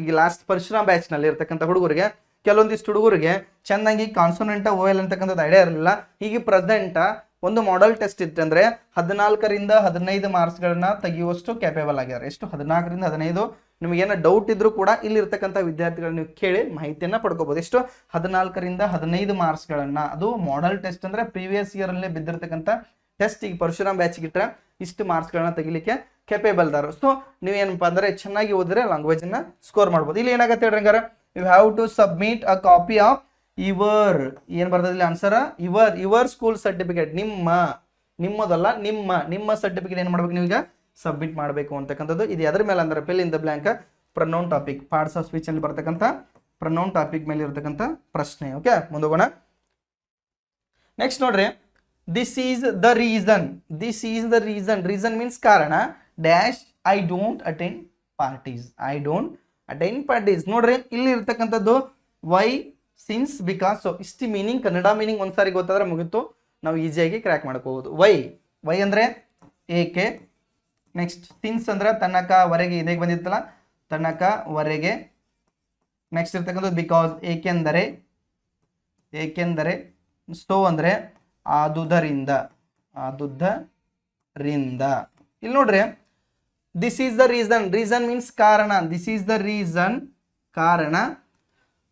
ಈಗ ಲಾಸ್ಟ್ ಪರಶುರಾಮ್ ಬ್ಯಾಚ್ನಲ್ಲಿ ಇರತಕ್ಕಂಥ ಹುಡುಗರಿಗೆ, ಕೆಲವೊಂದಿಷ್ಟು ಹುಡುಗರಿಗೆ ಚೆನ್ನಾಗಿ ಕಾನ್ಸೋನೆಂಟ ಓಯಲ್ ಅಂತಕ್ಕಂಥದ್ದು ಐಡಿಯಾ ಇರಲಿಲ್ಲ. ಹೀಗೆ ಪ್ರೆಸೆಂಟ್ ಒಂದು ಮಾಡೆಲ್ ಟೆಸ್ಟ್ ಇತ್ತಂದ್ರೆ ಹದಿನಾಲ್ಕರಿಂದ ಹದಿನೈದು ಮಾರ್ಕ್ಸ್ಗಳನ್ನ ತೆಗೆಯುವಷ್ಟು ಕ್ಯಾಪೇಬಲ್ ಆಗಿದ್ದಾರೆ. ಎಷ್ಟು? ಹದಿನಾಲ್ಕರಿಂದ ಹದಿನೈದು. ನಿಮಗೇನೋ ಡೌಟ್ ಇದ್ರೂ ಕೂಡ ಇಲ್ಲಿ ಇರ್ತಕ್ಕಂಥ ವಿದ್ಯಾರ್ಥಿಗಳನ್ನ ನೀವು ಕೇಳಿ ಮಾಹಿತಿಯನ್ನು ಪಡ್ಕೋಬಹುದು ಎಷ್ಟು? ಹದಿನಾಲ್ಕರಿಂದ ಹದಿನೈದು ಮಾರ್ಕ್ಸ್ಗಳನ್ನ ಅದು ಮಾಡೆಲ್ ಟೆಸ್ಟ್ ಅಂದ್ರೆ ಪ್ರೀವಿಯಸ್ ಇಯರ್ ಅಲ್ಲೇ ಬಿದ್ದಿರ್ತಕ್ಕಂಥ ಟೆಸ್ಟ್ ಈಗ ಪರಶುರಾಮ್ ಬ್ಯಾಚ್ ಇಟ್ಟರೆ ಇಷ್ಟು ಮಾರ್ಕ್ಸ್ಗಳನ್ನ ತೆಗಿಲಿಕ್ಕೆ ಕೆಪೇಬಲ್ ದಾರು. ಸೊ ಏನಪ್ಪ ಅಂದ್ರೆ ಚೆನ್ನಾಗಿ ಓದಿದ್ರೆ ಲ್ಯಾಂಗ್ವೇಜ್ ಅನ್ನ ಸ್ಕೋರ್ ಮಾಡ್ಬೋದು. ಇಲ್ಲಿ ಏನಾಗತ್ತೆ ಹೇಳ್ರಿ ಹಂಗಾರೆ? You have to submit a copy of ಇವರ್ ಏನ್ ಬರ್ತದಿಲ್ಲ ಆನ್ಸರ್ ಇವರ್ ಇವರ್ ಸ್ಕೂಲ್ ಸರ್ಟಿಫಿಕೇಟ್ ನಿಮ್ಮ, ನಿಮ್ಮದಲ್ಲ, ನಿಮ್ಮ ನಿಮ್ಮ ಸರ್ಟಿಫಿಕೇಟ್ ಏನ್ ಮಾಡ್ಬೇಕು ನೀವೀಗ? ಸಬ್ಮಿಟ್ ಮಾಡಬೇಕು ಅಂತಕ್ಕಂಥದ್ದು. ಇದು ಅದ್ರ ಮೇಲೆ ಅಂದ್ರೆ fill in the blank pronoun topic parts of speech ಅಲ್ಲಿ ಬರ್ತಕ್ಕಂಥ ಪ್ರನೌನ್ ಟಾಪಿಕ್ ಮೇಲೆ ಇರತಕ್ಕಂಥ ಪ್ರಶ್ನೆ. ಓಕೆ ಮುಂದೋಗೋಣ. ನೆಕ್ಸ್ಟ್ ನೋಡ್ರಿ. This is the reason this is the reason reason means ಕಾರಣ dash I don't attend parties I don't attend parties ನೋಡ್ರಿ, ಇಲ್ಲಿ ಇರ್ತಕ್ಕಂಥದ್ದು ವೈ ಸಿನ್ಸ್ ಬಿಕಾಸ್ ಸೊ ಇಷ್ಟು ಮೀನಿಂಗ್ ಕನ್ನಡ ಮೀನಿಂಗ್ ಒಂದ್ಸಾರಿ ಗೊತ್ತಾದ್ರೆ ಮುಗಿತು. ನಾವು ಈಸಿಯಾಗಿ ಕ್ರ್ಯಾಕ್ ಮಾಡ್ಕೋಬಹುದು ವೈ ವೈ ಅಂದ್ರೆ ಏಕೆ? ನೆಕ್ಸ್ಟ್ ಸಿನ್ಸ್ ಅಂದ್ರೆ ತನಕ, ವರೆಗೆ ಇದೇ ಬಂದಿತ್ತಲ್ಲ? ತನಕ, ವರೆಗೆ. ನೆಕ್ಸ್ಟ್ ಇರ್ತಕ್ಕಂಥದ್ದು ಬಿಕಾಸ್ ಏಕೆಂದರೆ? ಏಕೆಂದರೆ? ಸ್ಟೋ ಅಂದರೆ ಆದುದರಿಂದ ಆದುದರಿಂದ. ಇಲ್ಲಿ ನೋಡ್ರಿ this is the reason reason means ಕಾರಣ. ದಿಸ್ ಈಸ್ ದ ರೀಸನ್ ಕಾರಣ.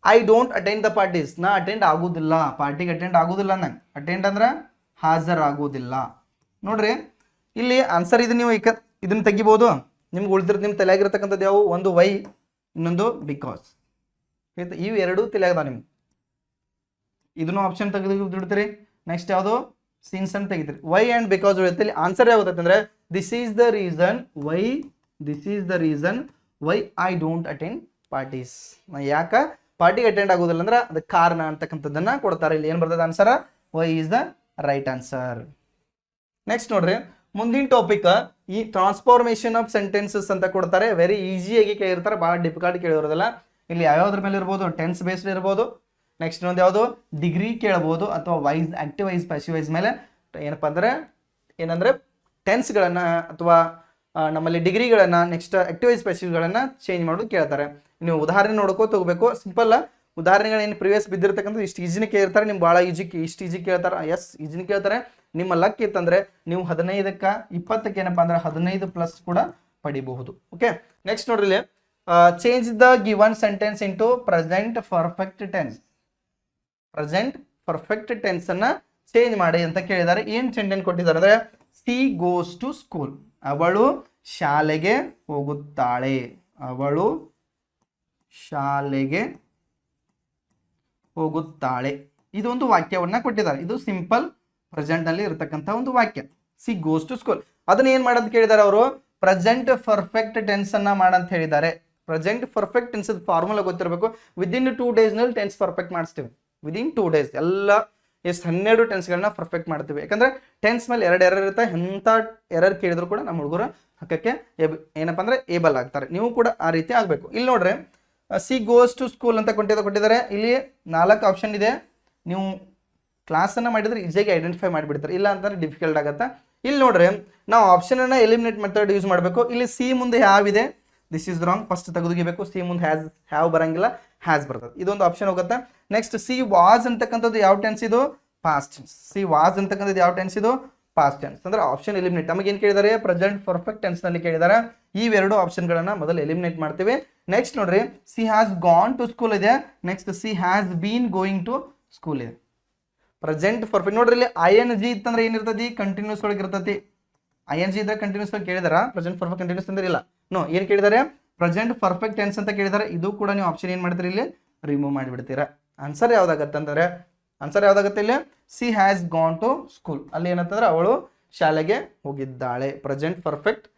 I don't attend the parties ನಾ ಅಟೆಂಡ್ ಆಗೋದಿಲ್ಲ. ಪಾರ್ಟಿಗೆ ಅಟೆಂಡ್ ಆಗೋದಿಲ್ಲ ನಂಗೆ. ಅಟೆಂಡ್ ಅಂದ್ರೆ ಹಾಜರಾಗೋದಿಲ್ಲ. ನೋಡ್ರಿ, ಇಲ್ಲಿ ಆನ್ಸರ್ ಇದು ನೀವು ಇಕ ಇದನ್ನ ತೆಗಿಬೋದು. ನಿಮ್ಗೆ ಉಳಿದಿರೋ ನಿಮ್ಮ ತಲೆಯಾಗಿರ್ತಕ್ಕಂಥದ್ದು ಯಾವು ಒಂದು ವೈ ಇನ್ನೊಂದು ಬಿಕಾಸ್ ಇವು ಎರಡು ತಲೆಯಾಗದ ನಿಮ್ಗೆ. ಇದನ್ನು ಆಪ್ಷನ್ ತೆಗೆದು ಬಿಡ್ತೀರಿ. ನೆಕ್ಸ್ಟ್ ಯಾವುದು? ಸಿನ್ಸ್ ಅಂತ ತೆಗಿತೀರಿ. ವೈ ಆ್ಯಂಡ್ ಬಿಕಾಸ್ ಉಳಿಯುತ್ತೆ ಆನ್ಸರ್ ಯಾವ್ದು ಅಂದರೆ this is the reason why this is the reason why I don't attend parties ಯಾಕೆ? ಪಾರ್ಟಿಗೆ ಅಟೆಂಡ್ ಆಗೋದಿಲ್ಲ ಅಂದ್ರೆ ಅದಕ್ಕೆ ಕಾರಣ ಅಂತಕ್ಕಂಥದ್ದನ್ನು ಕೊಡ್ತಾರೆ. ಇಲ್ಲಿ ಏನು ಬರ್ತದೆ answer why is the right answer next ನೋಡ್ರಿ. ಮುಂದಿನ ಟಾಪಿಕ್ ಈ ಟ್ರಾನ್ಸ್ಫಾರ್ಮೇಶನ್ ಆಫ್ ಸೆಂಟೆನ್ಸಸ್ ಅಂತ ಕೊಡ್ತಾರೆ. ವೆರಿ ಈಸಿಯಾಗಿ ಕೇಳಿರ್ತಾರೆ. ಭಾಳ ಡಿಫಿಕಲ್ಟ್ ಕೇಳಿರೋದಿಲ್ಲ. ಇಲ್ಲಿ ಯಾವ್ಯಾವ್ದ್ರ ಮೇಲೆ ಇರ್ಬೋದು? ಟೆನ್ಸ್ ಬೇಸ್ಡ್ ಇರ್ಬೋದು. ನೆಕ್ಸ್ಟ್ ಇನ್ನೊಂದು ಯಾವುದು? ಡಿಗ್ರಿ ಕೇಳ್ಬೋದು ಅಥವಾ voice active voice passive voice ಮೇಲೆ. ಏನಪ್ಪ ಅಂದ್ರೆ, ಏನಂದ್ರೆ ಟೆನ್ಸ್ಗಳನ್ನು ಅಥವಾ ನಮ್ಮಲ್ಲಿ ಡಿಗ್ರಿಗಳನ್ನು ನೆಕ್ಸ್ಟ್ ಆಕ್ಟಿವ್ ವೈಸ್ ಪ್ಯಾಸಿವ್ಗಳನ್ನು ಚೇಂಜ್ ಮಾಡೋದು ಕೇಳ್ತಾರೆ. ನೀವು ಉದಾಹರಣೆ ನೋಡ್ಕೋ ಹೋಗ್ಬೇಕು ಸಿಂಪಲ್ ಉದಾಹರಣೆಗಳೇನು ಪ್ರಿವಿಯಸ್ ಬಿದ್ದಿರ್ತಕ್ಕಂಥ ಇಷ್ಟು ಈಜಿನ ಕೇಳ್ತಾರೆ. ನಿಮ್ಗೆ ಭಾಳ ಈಜಿ ಇಷ್ಟು ಈಜಿ ಕೇಳ್ತಾರೆ. ಎಸ್ ಈಜಿನ ಕೇಳ್ತಾರೆ. ನಿಮ್ಮ ಲಕ್ ಇತ್ತಂದ್ರೆ, ನೀವು ಹದಿನೈದಕ್ಕೆ ಇಪ್ಪತ್ತಕ್ಕೆ ಏನಪ್ಪ ಅಂದ್ರೆ, ಹದಿನೈದು ಪ್ಲಸ್ ಕೂಡ ಪಡಿಬಹುದು. ಓಕೆ ನೆಕ್ಸ್ಟ್ ನೋಡ್ರಿ change the given sentence into present perfect tense present perfect tense ಅನ್ನ ಚೇಂಜ್ ಮಾಡಿ ಅಂತ ಕೇಳಿದ್ದಾರೆ. ಏನ್ ಸೆಂಟೆನ್ಸ್ ಕೊಟ್ಟಿದ್ದಾರೆ ಅಂದ್ರೆ, ಸಿ ಗೋಸ್ ಟು ಸ್ಕೂಲ್. ಅವಳು ಶಾಲೆಗೆ ಹೋಗುತ್ತಾಳೆ. ಅವಳು ಶಾಲೆಗೆ ಹೋಗುತ್ತಾಳೆ. ಇದೊಂದು ವಾಕ್ಯವನ್ನ ಕೊಟ್ಟಿದ್ದಾರೆ. ಇದು ಸಿಂಪಲ್ ಪ್ರೆಸೆಂಟ್ನಲ್ಲಿ ಇರತಕ್ಕಂತ ಒಂದು ವಾಕ್ಯ. She goes to school. ಅದನ್ನ ಏನ್ ಮಾಡೋದು ಕೇಳಿದ್ದಾರೆ ಅವರು? ಪ್ರೆಸೆಂಟ್ ಪರ್ಫೆಕ್ಟ್ ಟೆನ್ಸ್ ಅನ್ನ ಮಾಡಂತ ಹೇಳಿದ್ದಾರೆ. ಪ್ರೆಸೆಂಟ್ ಪರ್ಫೆಕ್ಟ್ ಟೆನ್ಸ್ ಫಾರ್ಮುಲಾ ಗೊತ್ತಿರಬೇಕು. ವಿದಿನ್ ಟೂ ಡೇಸ್ನಲ್ಲಿ ಟೆನ್ಸ್ ಪರ್ಫೆಕ್ಟ್ ಮಾಡಿಸ್ತೀವಿ. ವಿದಿನ್ ಟೂ ಡೇಸ್ ಎಲ್ಲ ಎಷ್ಟು ಹನ್ನೆರಡು ಟೆನ್ಸ್ಗಳನ್ನ ಪರ್ಫೆಕ್ಟ್ ಮಾಡ್ತೀವಿ. ಯಾಕಂದ್ರೆ ಟೆನ್ಸ್ ಮೇಲೆ ಎರಡು ಎರರ್ ಇರುತ್ತೆ, ಎಂಥ ಎರರ್ ಕೇಳಿದ್ರು ಕೂಡ ನಮ್ಮ ಹುಡುಗರು ಹಾಕಕ್ಕೆ ಎಬ್ ಏನಪ್ಪ ಅಂದ್ರೆ ಏಬಲ್ ಆಗ್ತಾರೆ. ನೀವು ಕೂಡ ಆ ರೀತಿ ಆಗಬೇಕು. ಇಲ್ಲಿ ನೋಡ್ರಿ ಸಿ ಗೋಸ್ ಟು ಸ್ಕೂಲ್ ಅಂತ ಕೊಟ್ಟಿದ್ದ, ಕೊಟ್ಟಿದ್ದಾರೆ. ಇಲ್ಲಿ ನಾಲ್ಕು ಆಪ್ಷನ್ ಇದೆ. ನೀವು ಕ್ಲಾಸನ್ನು ಮಾಡಿದರೆ ಈಸಿಯಾಗಿ ಐಡೆಂಟಿಫೈ ಮಾಡಿಬಿಡ್ತಾರೆ. ಇಲ್ಲ ಅಂತಂದ್ರೆ ಡಿಫಿಕಲ್ಟ್ ಆಗುತ್ತೆ? ಇಲ್ಲಿ ನೋಡ್ರಿ, ನಾವು ಆಪ್ಷನನ್ನು ಎಲಿಮಿನೇಟ್ ಮೆಥಡ್ ಯೂಸ್ ಮಾಡಬೇಕು. ಇಲ್ಲಿ ಸಿ ಮುಂದೆ ಯಾವಿದೆ ದಿಸ್ ಇಸ್ ರಾಂಗ್ ಫಸ್ಟ್ ತೆಗೆದುಗಿಬೇಕು. ಸಿ ಮುಂದೆ ಹ್ಯಾಸ್ ಹ್ಯಾವ್ ಬರಂಗಿಲ್ಲ. ಹ್ಯಾಸ್ ಬರ್ತದೆ. ಇದೊಂದು ಆಪ್ಷನ್ ಹೋಗುತ್ತೆ? ನೆಕ್ಸ್ಟ್ ಸಿ ವಾಸ್ ಅಂತಕ್ಕಂಥದ್ದು ಯಾವ ಟೆನ್ಸ್ ಇದು? ಪಾಸ್ಟ್ ಟೆನ್ಸ್ ಸಿ ವಾಸ್ ಅಂತಕ್ಕಂಥದ್ದು ಯಾವ ಟೆನ್ಸ್ ಇದು? ಪಾಸ್ಟ್ ಟೆನ್ಸ್ ಅಂದ್ರೆ ಆಪ್ಷನ್ ಎಲಿಮಿನೇಟ್ ನಮಗೆ ಏನು ಕೇಳಿದ್ದಾರೆ ಪ್ರೆಸೆಂಟ್ ಪರ್ಫೆಕ್ಟ್ ಟೆನ್ಸ್ನಲ್ಲಿ ಕೇಳಿದ್ದಾರೆ ಇವೆರಡು ಆಪ್ಷನ್ಗಳನ್ನು ಮೊದಲು ಎಲಿಮಿನೇಟ್ ಮಾಡ್ತೀವಿ. ನೆಕ್ಸ್ಟ್ ನೋಡ್ರಿ. She has gone to school ಇದೆ. Next she has been going to school ಇದೆ. ಪ್ರೆಸೆಂಟ್ ಪರ್ಫೆಕ್ಟ್ ನೋಡ್ರಿ ಇಲ್ಲಿ ಐ ಎನ್ ಜಿ ಇತ್ತಂದ್ರೆ ಏನಿರ್ತತಿ ಕಂಟಿನ್ಯೂಸ್ ಒಳಗೆ ಇರ್ತತಿ. ಐ ಎನ್ ಜಿ ಇದ್ರೆ ಕಂಟಿನ್ಯೂಸ್ ಆಗಿ ಕೇಳಿದಾರ? ಪ್ರೆಸೆಂಟ್ ಪರ್ಫೆಕ್ಟ್ ಕಂಟಿನ್ಯೂಸ್ ಅಂದ್ರೆ ಇಲ್ಲ. ನೋ ಏನು ಕೇಳಿದಾರೆ? ಪ್ರೆಸೆಂಟ್ ಪರ್ಫೆಕ್ಟ್ ಟೆನ್ಸ್ ಅಂತ ಕೇಳಿದಾರೆ. ಇದು ಕೂಡ ನೀವು ಆಪ್ಷನ್ ಏನು ಮಾಡ್ತೀರಿ ಇಲ್ಲಿ? ರಿಮೂವ್ ಮಾಡಿಬಿಡ್ತೀರಾ. ಆನ್ಸರ್ ಯಾವ್ದಾಗತ್ತೆ ಅಂತಂದ್ರೆ ಆನ್ಸರ್ ಯಾವ್ದಾಗತ್ತೆ ಇಲ್ಲಿ? She has gone to school ಅಲ್ಲಿ ಏನಂತಂದ್ರೆ ಅವಳು ಶಾಲೆಗೆ ಹೋಗಿದ್ದಾಳೆ. ಪ್ರೆಸೆಂಟ್ ಪರ್ಫೆಕ್ಟ್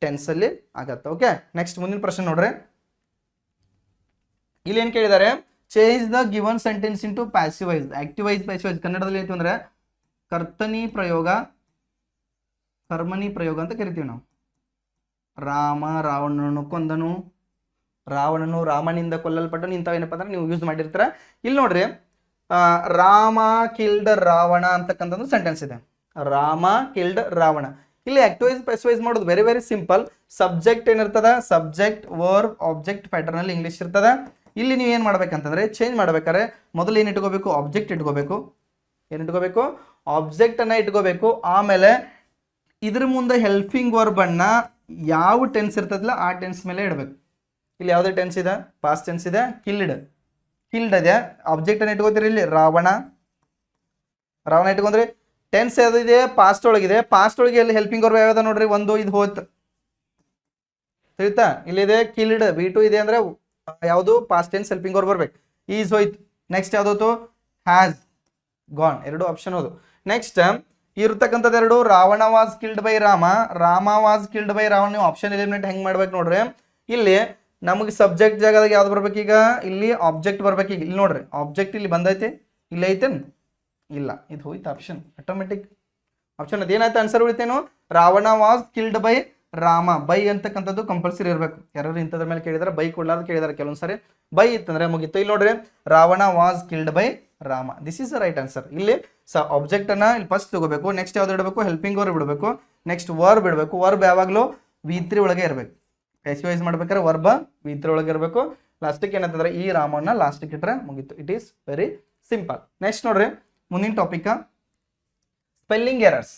ಟೆನ್ಸ್ ಅಲ್ಲಿ ಆಗತ್ತೆ. ಓಕೆ ನೆಕ್ಸ್ಟ್ ಮುಂದಿನ ಪ್ರಶ್ನೆ ನೋಡ್ರಿ. ಇಲ್ಲಿ ಏನು ಕೇಳಿದ್ದಾರೆ? Change the given sentence into passive voice active voice passive voice ಕನ್ನಡದಲ್ಲಿ ಏನು ಅಂದ್ರೆ, ಕರ್ತನಿ ಪ್ರಯೋಗ, ಕರ್ಮನಿ ಪ್ರಯೋಗ ಅಂತ ಕರಿತೀವಿ ನಾವು. ರಾಮ ರಾವಣನು ಕೊಂದನು. ರಾವಣನು ರಾಮನಿಂದ ಕೊಲ್ಲಲ್ಪಟ್ಟನು ಇಂಥವೇನಪ್ಪ ಅಂದ್ರೆ ನೀವು ಯೂಸ್ ಮಾಡಿರ್ತೀರ. ಇಲ್ಲಿ ನೋಡ್ರಿ ರಾಮ ಕಿಲ್ಡ್ ರಾವಣ ಅಂತಕ್ಕಂಥದ್ದು ಸೆಂಟೆನ್ಸ್ ಇದೆ. ರಾಮ ಕಿಲ್ಡ್ ರಾವಣ. ಇಲ್ಲಿ ಆಕ್ಟಿವೈಸ್ ಪೆಸಿವೈಸ್ ಮಾಡೋದು ವೆರಿ ವೆರಿ ಸಿಂಪಲ್ ಸಬ್ಜೆಕ್ಟ್ ಏನಿರ್ತದ? ಸಬ್ಜೆಕ್ಟ್ ವರ್ಬ್ ಆಬ್ಜೆಕ್ಟ್ ಪ್ಯಾಟರ್ನ್ ಅಲ್ಲಿ ಇಂಗ್ಲೀಷ್ ಇರ್ತದ. ಇಲ್ಲಿ ನೀವು ಏನು ಮಾಡ್ಬೇಕಂತಂದ್ರೆ ಚೇಂಜ್ ಮಾಡ್ಬೇಕಾದ್ರೆ ಮೊದಲು ಏನು ಇಟ್ಕೋಬೇಕು? ಆಬ್ಜೆಕ್ಟ್ ಇಟ್ಕೋಬೇಕು. ಏನು ಇಟ್ಕೋಬೇಕು? ಆಬ್ಜೆಕ್ಟ್ ಅನ್ನ ಇಟ್ಕೋಬೇಕು. ಆಮೇಲೆ ಇದ್ರ ಮುಂದೆ ಹೆಲ್ಪಿಂಗ್ ವರ್ಬ್ ಅನ್ನ ಯಾವ ಟೆನ್ಸ್ ಇರ್ತದಲ್ಲ, ಆ ಟೆನ್ಸ್ ಮೇಲೆ ಇಡಬೇಕು. ಇಲ್ಲಿ ಯಾವುದೇ ಟೆನ್ಸ್ ಇದೆ? ಪಾಸ್ಟ್ ಟೆನ್ಸ್ ಇದೆ. ಕಿಲ್ಡ್ ಕಿಲ್ಡ್ ಇದೆ ಆಬ್ಜೆಕ್ಟ್ ಅನ್ನ ಇಟ್ಕೋತೀರಿ ಇಲ್ಲಿ. ರಾವಣ. ರಾವಣ ಇಟ್ಕೊಂಡ್ರಿ ಟೆನ್ಸ್ ಯಾವ್ದಿದೆ ಪಾಸ್ಟ್ ಒಳಗಿದೆ. ಪಾಸ್ಟ್ ಒಳಗೆ ಎಲ್ಲಿ ಹೆಲ್ಪಿಂಗ್ ವರ್ಬ್ ಯಾವ್ಯಾವ ನೋಡ್ರಿ? ಒಂದು, ಇದು ಹೋಯ್ತು ತಿಳಿತಾ ಇಲ್ಲಿದೆ. ಕಿಲ್ಡ್ ಬಿ ಟು ಇದೆ ಅಂದ್ರೆ ಯಾವುದು? ಪಾಸ್ಟ್ ಟೆನ್ಸ್ ಹೆಲ್ಪಿಂಗ್ ವರ್ಬ್ ಬರ್ಬೇಕು. ಈಸ್ ಹೋಯ್ತು. ನೆಕ್ಸ್ಟ್ ಯಾವ್ದೋತು ಹ್ಯಾಸ್ ಗಾನ್ ಎರಡು ಆಪ್ಷನ್ ಅದು ನೆಕ್ಸ್ಟ್ ಇರ್ತಕ್ಕಂಥದ್ದು ಎರಡು. Ravana was killed by Rama. Rama was killed by Ravana. ನೀವು ಆಪ್ಷನ್ ಎಲಿಮಿನೇಟ್ ಹೆಂಗ್ ಮಾಡ್ಬೇಕು ನೋಡ್ರಿ? ಇಲ್ಲಿ ನಮಗೆ ಸಬ್ಜೆಕ್ಟ್ ಜಾಗದಾಗ ಯಾವ್ದು ಬರ್ಬೇಕೀಗ ಇಲ್ಲಿ ಆಬ್ಜೆಕ್ಟ್ ಬರ್ಬೇಕೀಗ ಇಲ್ಲಿ ನೋಡ್ರಿ ಆಬ್ಜೆಕ್ಟ್ ಇಲ್ಲಿ ಬಂದೈತೆ, ಇಲ್ಲಿ ಐತೇನು ಇಲ್ಲ, ಇದು ಹೋಯ್ತು ಆಪ್ಷನ್ ಆಟೋಮೆಟಿಕ್ ಆಪ್ಷನ್ ಅದೇನಾಯ್ತು answer ಉಳಿತೇನು? Ravana was killed by Rama. By ಅಂತಕ್ಕಂಥದ್ದು ಕಂಪಲ್ಸರಿ ಇರಬೇಕು. ಯಾರು ಇಂಥದ್ರ ಮೇಲೆ ಕೇಳಿದಾರೆ, ಬೈ ಕೊಡ್ಲಾರ್ದು ಕೇಳಿದಾರೆ ಕೆಲವೊಂದು ಸರಿ ಬೈ ಇತ್ತಂದ್ರೆ ಮುಗಿತ್ತು ಇಲ್ಲಿ ನೋಡ್ರಿ, Ravana was killed by Rama. This is the right answer ಇಲ್ಲಿ ಸ ಆಬ್ಜೆಕ್ಟ್ ಅನ್ನ ಇಲ್ಲಿ ಫಸ್ಟ್ ತಗೋಬೇಕು ನೆಕ್ಸ್ಟ್ ಯಾವ್ದು ಇಡಬೇಕು? ಹೆಲ್ಪಿಂಗ್ ವರ್ಬ್ ಬಿಡಬೇಕು. ನೆಕ್ಸ್ಟ್ ವರ್ಬ್ ಇಡಬೇಕು. ವರ್ಬ್ ಯಾವಾಗಲೂ ವಿ ತ್ರೀ ಒಳಗೆ ಇರಬೇಕು. ಎಸ್ವೈಸ್ ಮಾಡ್ಬೇಕಾದ್ರೆ ವರ್ಬ ವಿ ಇರಬೇಕು. ಲಾಸ್ಟಿಗೆ ಏನಂತಂದ್ರೆ ಈ ರಾಮನ್ನ ಲಾಸ್ಟಿಗೆ ಇಟ್ಟರೆ ಮುಗೀತು. It is very simple next ನೋಡ್ರಿ, ಮುಂದಿನ ಟಾಪಿಕ್ ಸ್ಪೆಲ್ಲಿಂಗ್ ಎರರ್ಸ್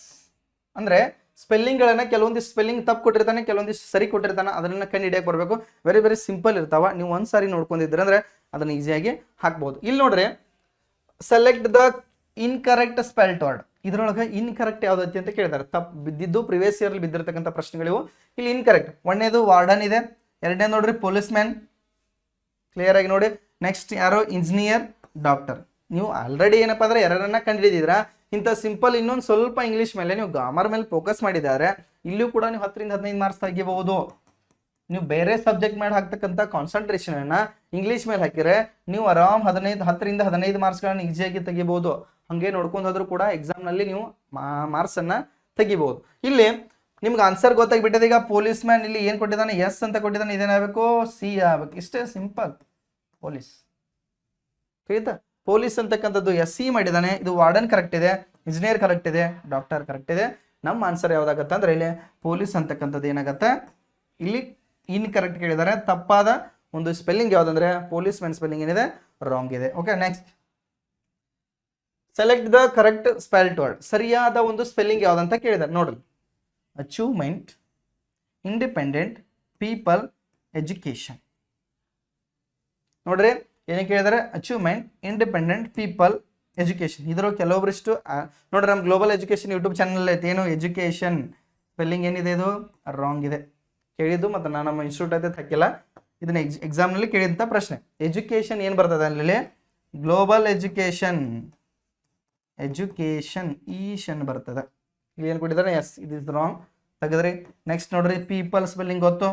ಅಂದ್ರೆ ಸ್ಪೆಲ್ಲಿಂಗ್ಗಳನ್ನ ಕೆಲವೊಂದಿಷ್ಟು ಸ್ಪೆಲ್ಲಿಂಗ್ ತಪ್ಪು ಕೊಟ್ಟಿರ್ತಾನೆ, ಕೆಲವೊಂದಿಷ್ಟು ಸರಿ ಕೊಟ್ಟಿರ್ತಾನೆ, ಅದನ್ನ ಕಂಡು ಹಿಡಿಯಕ್ಕೆ ಬರಬೇಕು. ವೆರಿ ವೆರಿ ಸಿಂಪಲ್ ಇರ್ತಾವ. ನೀವು ಒಂದ್ಸಾರಿ ನೋಡ್ಕೊಂಡಿದ್ರೆ ಅಂದ್ರೆ ಅದನ್ನ ಈಸಿಯಾಗಿ ಹಾಕ್ಬೋದು. ಇಲ್ಲಿ ನೋಡ್ರಿ select the incorrect spelt word ಇದ್ರೊಳಗೆ ಇನ್ಕರೆಕ್ಟ್ ಯಾವ್ದೈತಿ ಅಂತ ಕೇಳಿದಾರೆ ತಪ್ಪು ಬಿದ್ದಿದ್ದು ಪ್ರಿವಿಯಸ್ ಇಯರ್ ಬಿದ್ದಿರ್ತಕ್ಕಂಥ ಪ್ರಶ್ನೆಗಳಿವು ಇಲ್ಲಿ ಇನ್ಕರೆಕ್ಟ್ ಒಂದನೇದು ವಾರ್ಡನ್ ಇದೆ. ಎರಡನೇ ನೋಡ್ರಿ ಪೊಲೀಸ್ ಮ್ಯಾನ್ ಕ್ಲಿಯರ್ ಆಗಿ ನೋಡಿ. ನೆಕ್ಸ್ಟ್ ಯಾರು? ಇಂಜಿನಿಯರ್ ಡಾಕ್ಟರ್ ನೀವು ಆಲ್ರೆಡಿ ಏನಪ್ಪಾ ಅಂದ್ರೆ ಎರಡನ್ನ ಕಂಡಿದ್ದೀರಾ ಇಂಥ ಸಿಂಪಲ್ ಇನ್ನೊಂದು ಸ್ವಲ್ಪ ಇಂಗ್ಲಿಷ್ ಮೇಲೆ ನೀವು ಗ್ರಾಮರ್ ಮೇಲೆ ಫೋಕಸ್ ಮಾಡಿದ್ದಾರೆ. ಇಲ್ಲೂ ಕೂಡ ನೀವು ಹತ್ತರಿಂದ ಹದಿನೈದು ಮಾರ್ಕ್ಸ್ ತೆಗಿಬಹುದು. ನೀವು ಬೇರೆ ಸಬ್ಜೆಕ್ಟ್ ಮೇಲೆ ಹಾಕ್ತಕ್ಕಂಥ ಕಾನ್ಸಂಟ್ರೇಷನ್ ಅನ್ನ ಇಂಗ್ಲಿಷ್ ಮೇಲೆ ಹಾಕಿದ್ರೆ ನೀವು ಆರಾಮ್ ಹದಿನೈದು, ಹತ್ತರಿಂದ ಹದಿನೈದು ಮಾರ್ಕ್ಸ್ಗಳನ್ನ ಈಸಿಯಾಗಿ ತೆಗಿಬಹುದು. ಹಂಗೆ ನೋಡ್ಕೊಂಡು ಹೋದ್ರು ಕೂಡ ಎಕ್ಸಾಮ್ನಲ್ಲಿ ನೀವು ಮಾರ್ಕ್ಸ್ ಅನ್ನ ತೆಗಿಬಹುದು ಇಲ್ಲಿ ನಿಮ್ಗೆ ಆನ್ಸರ್ ಗೊತ್ತಾಗ್ಬಿಟ್ಟಿದೆ, ಈಗ ಪೊಲೀಸ್ ಮ್ಯಾನ್ ಇಲ್ಲಿ ಏನ್ ಕೊಟ್ಟಿದ್ದಾನೆ? ಎಸ್ ಅಂತ ಕೊಟ್ಟಿದ್ದಾನೆ ಇದೇನಾಗಬೇಕು ಸಿ ಆಗ್ಬೇಕು. ಇಷ್ಟೇ ಸಿಂಪಲ್ ಪೊಲೀಸ್ ಆಯ್ತಾ ಪೊಲೀಸ್ ಅಂತಕ್ಕಂಥದ್ದು ಎಸ್ ಸಿ ಮಾಡಿದ್ದಾನೆ. ಇದು ವಾರ್ಡನ್ ಕರೆಕ್ಟ್ ಇದೆ ಇಂಜಿನಿಯರ್ ಕರೆಕ್ಟ್ ಇದೆ ಡಾಕ್ಟರ್ ಕರೆಕ್ಟ್ ಇದೆ. ನಮ್ಮ ಆನ್ಸರ್ ಯಾವ್ದಾಗತ್ತೆ ಅಂದ್ರೆ ಇಲ್ಲಿ ಪೊಲೀಸ್ ಅಂತಕ್ಕಂಥದ್ದು ಏನಾಗತ್ತೆ? ಇಲ್ಲಿ ಇನ್ ಕರೆಕ್ಟ್ ಕೇಳಿದ್ದಾರೆ. ತಪ್ಪಾದ ಒಂದು ಸ್ಪೆಲ್ಲಿಂಗ್ ಯಾವ್ದಂದ್ರೆ ಪೊಲೀಸ್ ಮ್ಯಾನ್ ಸ್ಪೆಲ್ಲಿಂಗ್ ಏನಿದೆ? ರಾಂಗ್ ಇದೆ. Okay next select the correct spelt word ಸರಿಯಾದ ಒಂದು ಸ್ಪೆಲ್ಲಿಂಗ್ ಯಾವುದಂತ ಕೇಳಿದ್ದಾರೆ ನೋಡಲಿ. ಅಚೀವ್ಮೆಂಟ್ ಇಂಡಿಪೆಂಡೆಂಟ್ ಪೀಪಲ್ ಎಜುಕೇಷನ್ ನೋಡ್ರಿ, ಏನೇ ಕೇಳಿದರೆ ಅಚೀವ್ಮೆಂಟ್ ಇಂಡಿಪೆಂಡೆಂಟ್ ಪೀಪಲ್ ಎಜುಕೇಷನ್ ಇದ್ರ ಕೆಲವೊಬ್ಬರಿಷ್ಟು ನೋಡ್ರಿ, ನಮ್ಮ ಗ್ಲೋಬಲ್ ಎಜುಕೇಷನ್ ಯೂಟ್ಯೂಬ್ ಚಾನಲ್ ಐತೆ. ಏನು? ಎಜುಕೇಷನ್ ಸ್ಪೆಲ್ಲಿಂಗ್ ಏನಿದೆ ಇದು? ರಾಂಗ್ ಇದೆ. ಕೇಳಿದ್ದು ಮತ್ತು ನಾನು ನಮ್ಮ ಇನ್ಸ್ಟಿಟ್ಯೂಟ್ ಐತೆ ಹಾಕಿಲ್ಲ. ಇದನ್ನ ಎಕ್ಸ್ ಎಕ್ಸಾಮ್ನಲ್ಲಿ ಕೇಳಿದಂಥ ಪ್ರಶ್ನೆ. ಎಜುಕೇಷನ್ ಏನು ಬರ್ತದೆ ಅಲ್ಲಿ ಗ್ಲೋಬಲ್ ಎಜುಕೇಷನ್ ಎಜುಕೇಶನ್ ಈಶನ್ ಬರ್ತದೆ. ಇಲ್ಲಿ ಏನು ಕೊಟ್ಟಿದ್ದಾರೆ ಎಸ್ ಇದು ಇಸ್ ರಾಂಗ್ ತೆಗೆದ್ರಿ. ನೆಕ್ಸ್ಟ್ ನೋಡ್ರಿ ಪೀಪಲ್ ಸ್ಪೆಲ್ಲಿಂಗ್ ಗೊತ್ತು?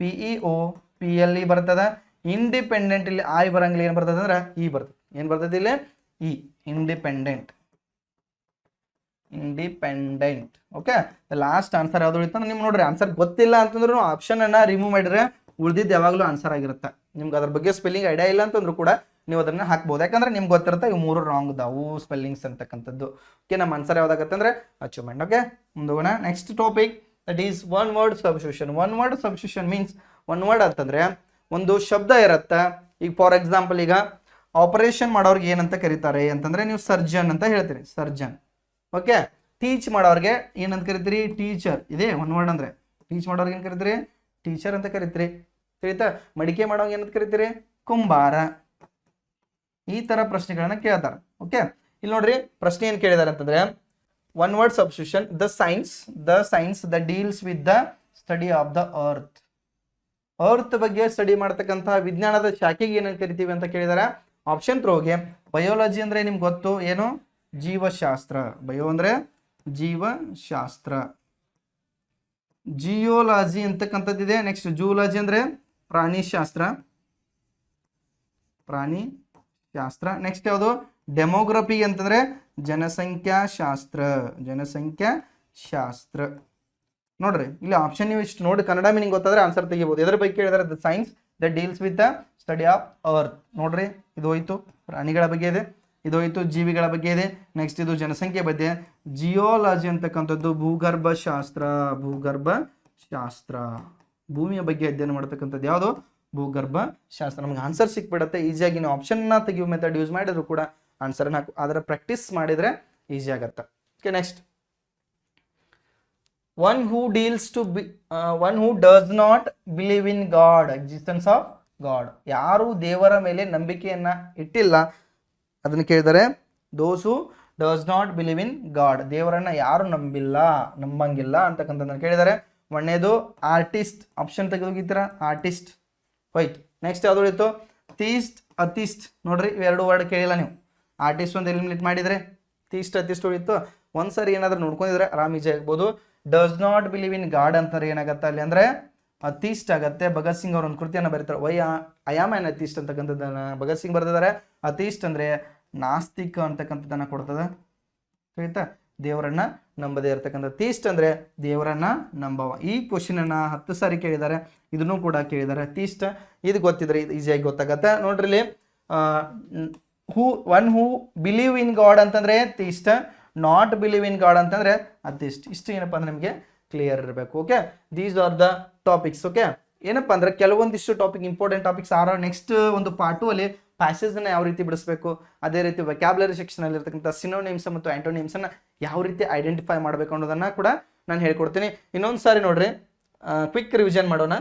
P E O P L E ಬರ್ತದ. ಇಂಡಿಪೆಂಡೆಂಟ್ ಇಲ್ಲಿ ಐ ಬರಂಗಿಲ್ಲ, ಏನು ಬರ್ತದೆ ಅಂದ್ರೆ ಇ ಬರ್ತದೆ. ಏನು ಬರ್ತದೆ ಇಲ್ಲಿ? E independent independent okay last answer ಯಾವ್ದು ಉಳಿತಂದ್ರೆ ನಿಮ್ಗೆ ನೋಡ್ರಿ ಆನ್ಸರ್ ಗೊತ್ತಿಲ್ಲ ಅಂತಂದ್ರೂ ಆಪ್ಷನ್ ಅನ್ನ ರಿಮೂವ್ ಮಾಡಿದ್ರೆ ಉಳಿದಿದ್ದು ಯಾವಾಗಲೂ ಆನ್ಸರ್ ಆಗಿರುತ್ತೆ. ನಿಮ್ಗೆ ಅದ್ರ ಬಗ್ಗೆ ಸ್ಪೆಲ್ಲಿಂಗ್ ಐಡಿಯಾ ಇಲ್ಲ ಅಂತಂದ್ರೂ ಕೂಡ ನೀವು ಅದನ್ನ ಹಾಕ್ಬೋದು. ಯಾಕಂದ್ರೆ ನಿಮ್ಗೆ ಗೊತ್ತಿರುತ್ತೆ ಇವು ಮೂರು ರಾಂಗ್ ಇದಾವು ಸ್ಪೆಲ್ಲಿಂಗ್ಸ್ ಅಂತಕ್ಕಂಥದ್ದು. ಓಕೆ ನಮ್ಮ ಆನ್ಸರ್ ಯಾವ್ದಾಗತ್ತೆ ಅಂದ್ರೆ achievement okay ಮುಂದೋಗೋಣ. Next topic that is one word substitution one word substitution means one word ಅಂತಂದ್ರೆ ಒಂದು ಶಬ್ದ ಇರುತ್ತೆ. ಈಗ ಫಾರ್ ಎಕ್ಸಾಂಪಲ್ ಈಗ ಆಪರೇಷನ್ ಮಾಡೋರ್ಗೆ ಏನಂತ ಕರೀತಾರೆ ಅಂತಂದ್ರೆ ನೀವು ಸರ್ಜನ್ ಅಂತ ಹೇಳ್ತೀರಿ ಸರ್ಜನ್ ಓಕೆ ಟೀಚ್ ಮಾಡೋರ್ಗೆ ಏನಂತ ಕರಿತೀರಿ? ಟೀಚರ್ ಇದೇ ಒನ್ ವರ್ಡ್ ಅಂದ್ರೆ. ಟೀಚ್ ಮಾಡೋರ್ಗೆ ಏನು ಕರಿತೀರಿ? ಟೀಚರ್ ಅಂತ ಕರಿತೀರಿ. ತಿಳಿತಾ? ಮಡಿಕೆ ಮಾಡೋಂಗೆ ಏನಂತ ಕರಿತೀರಿ? ಕುಂಬಾರ. ಈ ತರ ಪ್ರಶ್ನೆಗಳನ್ನ ಕೇಳ್ತಾರೆ. ಓಕೆ ಇಲ್ಲಿ ನೋಡ್ರಿ, ಪ್ರಶ್ನೆ ಏನು ಕೇಳಿದಾರೆ ಅಂತಂದ್ರೆ one word substitution the science the science the deals with the study of the earth earth ಬಗ್ಗೆ ಸ್ಟಡಿ ಮಾಡ್ತಕ್ಕಂತಹ ವಿಜ್ಞಾನದ ಶಾಖೆಗೆ ಏನಂತ ಕರಿತೀವಿ ಅಂತ ಕೇಳಿದಾರೆ? ಆಪ್ಷನ್ ತ್ರೋಗೆ ಬಯೋಲಜಿ ಅಂದ್ರೆ ನಿಮ್ಗೆ ಗೊತ್ತು? ಏನು? ಜೀವಶಾಸ್ತ್ರ. ಬಯೋ ಅಂದ್ರೆ ಜೀವಶಾಸ್ತ್ರ. ಜಿಯೋಲಾಜಿ ಅಂತಕ್ಕಂಥದ್ದಿದೆ. ನೆಕ್ಸ್ಟ್ ಜೂಲಾಜಿ ಅಂದ್ರೆ ಪ್ರಾಣಿಶಾಸ್ತ್ರ. ಪ್ರಾಣಿ ಶಾಸ್ತ್ರ. ನೆಕ್ಸ್ಟ್ ಯಾವುದು? ಡೆಮೋಗ್ರಫಿ ಅಂತಂದ್ರೆ ಜನಸಂಖ್ಯಾ ಶಾಸ್ತ್ರ. ಜನಸಂಖ್ಯಾ ಶಾಸ್ತ್ರ. ನೋಡ್ರಿ, ಇಲ್ಲಿ ಆಪ್ಷನ್ ನೀವು ಇಷ್ಟು ನೋಡಿ ಕನ್ನಡ ಮೀನಿಂಗ್ ಗೊತ್ತಾದ್ರೆ ಆನ್ಸರ್ ತೆಗಿಬೋದು. ಎದ್ರ ಬಗ್ಗೆ ಹೇಳಿದ್ರೆ the science the deals with the study of earth ನೋಡ್ರಿ, ಇದು ಹೋಯ್ತು. ಪ್ರಾಣಿಗಳ ಬಗ್ಗೆ ಇದೆ. ಇದು ಹೋಯ್ತು, ಜೀವಿಗಳ ಬಗ್ಗೆ ಇದೆ. ನೆಕ್ಸ್ಟ್ ಇದು ಜನಸಂಖ್ಯೆ ಬಗ್ಗೆ. ಜಿಯೋಲಾಜಿ ಅಂತಕ್ಕಂಥದ್ದು ಭೂಗರ್ಭ ಶಾಸ್ತ್ರ ಭೂಗರ್ಭ ಶಾಸ್ತ್ರ ಭೂಮಿಯ ಬಗ್ಗೆ ಅಧ್ಯಯನ ಮಾಡ್ತಕ್ಕಂಥದ್ದು ಯಾವುದು? ಭೂಗರ್ಭ ಶಾಸ್ತ್ರ. ನಮ್ಗೆ ಆನ್ಸರ್ ಸಿಕ್ಬಿಡುತ್ತೆ. ಈಸಿಯಾಗಿ ನೀವು ಆಪ್ಷನ್ನ ತೆಗೆಯುವ ಮೆಥಡ್ ಯೂಸ್ ಮಾಡಿದ್ರು ಕೂಡ ಆನ್ಸರ್ ಹಾಕು. ಅದರ ಪ್ರಾಕ್ಟೀಸ್ ಮಾಡಿದರೆ ಈಸಿ ಆಗತ್ತೆ. Okay next one who deals to be one who does not believe in God existence of God ಯಾರು ದೇವರ ಮೇಲೆ ನಂಬಿಕೆಯನ್ನ ಇಟ್ಟಿಲ್ಲ, ಅದನ್ನು ಕೇಳಿದರೆ those does not believe in God ದೇವರನ್ನ ಯಾರು ನಂಬಿಲ್ಲ, ನಂಬಂಗಿಲ್ಲ ಅಂತಕ್ಕಂಥದ್ದನ್ನು ಕೇಳಿದರೆ ಒಳ್ಳೆಯದು ಆರ್ಟಿಸ್ಟ್ ಆಪ್ಷನ್ ತೆಗೆದೋಗಿದ್ದೀರಾ ಆರ್ಟಿಸ್ಟ್ ಹೋಯ್ತು. ನೆಕ್ಸ್ಟ್ ಯಾವ್ದು ಉಳಿತು? ತೀಸ್ಟ್, ಅತಿಸ್ಟ್. ನೋಡ್ರಿ, ಇವೆರಡು ವರ್ಡ್ ಕೇಳಿಲ್ಲ ನೀವು. ಆರ್ಟಿಸ್ಟ್ ಒಂದು ಎಲಿಮಿನೇಟ್ ಮಾಡಿದರೆ ತೀಸ್ಟ್, ಅತಿಸ್ಟ್ ಉಳಿತು. ಒಂದು ಸರಿ ಏನಾದರೂ ನೋಡ್ಕೊಂಡಿದ್ರೆ ಆರಾಮ್ ಈಜಿ ಆಗ್ಬೋದು. Does not believe in God ಅಂತಾರೆ ಏನಾಗತ್ತೆ ಅಲ್ಲಿ ಅಂದರೆ, ಅತಿಸ್ಟ್ ಆಗತ್ತೆ. ಭಗತ್ ಸಿಂಗ್ ಅವ್ರ ಒಂದು ಕೃತಿಯನ್ನು ಬರೀತಾರೆ. ವೈ ಅಯಾಮ್ ಆನ್ ಅತಿಸ್ಟ್ ಅಂತಕ್ಕಂಥದ್ದನ್ನ. ಭಗತ್ ಸಿಂಗ್ ಬರೆದಿದ್ದಾರೆ. ಅತಿಸ್ಟ್ ಅಂದರೆ ನಾಸ್ತಿಕ ಅಂತಕ್ಕಂಥದ್ದನ್ನು ಕೊಡ್ತದೆ. ಆಯ್ತಾ ದೇವರನ್ನ ನಂಬದೇ ಇರತಕ್ಕಂಥ ತೀಸ್ಟ್ ಅಂದರೆ ದೇವರನ್ನ ನಂಬವ. ಈ ಕ್ವಶನನ್ನು ಹತ್ತು ಸಾರಿ ಕೇಳಿದ್ದಾರೆ ಇದನ್ನು ಕೂಡ ಕೇಳಿದ್ದಾರೆ ತೀಸ್ಟ್ ಇದು ಗೊತ್ತಿದ್ರೆ ಇದು ಈಸಿಯಾಗಿ ಗೊತ್ತಾಗತ್ತೆ. ನೋಡ್ರಿ who one who believe in God ಅಂತಂದ್ರೆ theist not believe in God ಅಂತಂದ್ರೆ ಅತಿಸ್ಟ್ ಇಷ್ಟು ಏನಪ್ಪ ಅಂದ್ರೆ ನಿಮಗೆ ಕ್ಲಿಯರ್ ಇರಬೇಕು okay these are the topics okay ಏನಪ್ಪ ಅಂದ್ರೆ ಕೆಲವೊಂದಿಷ್ಟು ಟಾಪಿಕ್ ಇಂಪಾರ್ಟೆಂಟ್ ಟಾಪಿಕ್ಸ್ ಆರೋ ನೆಕ್ಸ್ಟ್ ಒಂದು ಪಾರ್ಟು ಅಲ್ಲಿ ಪ್ಯಾಸೇಜನ್ನ ಯಾವ ರೀತಿ ಬಿಡಿಸಬೇಕು, ಅದೇ ರೀತಿ ವ್ಯಾಕ್ಯಾಬ್ಲರಿ ಸೆಕ್ಷನಲ್ಲಿ ಇರ್ತಕ್ಕಂಥ ಸಿನೋನೇಮ್ಸ್ ಮತ್ತು ಆ್ಯಂಟೋನೇಮ್ಸನ್ನು ಯಾವ ರೀತಿ ಐಡೆಂಟಿಫೈ ಮಾಡಬೇಕು ಅನ್ನೋದನ್ನು ಕೂಡ ನಾನು ಹೇಳ್ಕೊಡ್ತೀನಿ. ಇನ್ನೊಂದು ಸಾರಿ ನೋಡ್ರಿ ಕ್ವಿಕ್ ರಿವಿಷನ್ ಮಾಡೋಣ.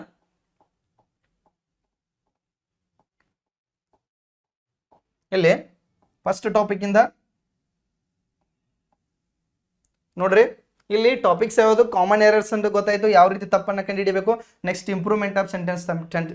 ಇಲ್ಲಿ ಫಸ್ಟ್ ಟಾಪಿಕ್ಕಿಂದ ನೋಡ್ರಿ. ಇಲ್ಲಿ ಟಾಪಿಕ್ಸ್ ಯಾವುದು? ಕಾಮನ್ ಎರರ್ಸ್ ಅಂತ ಗೊತ್ತಾಯ್ತು. ಯಾವ ರೀತಿ ತಪ್ಪನ್ನು ಕಂಡುಹಿಡಿಬೇಕು? Next improvement of sentence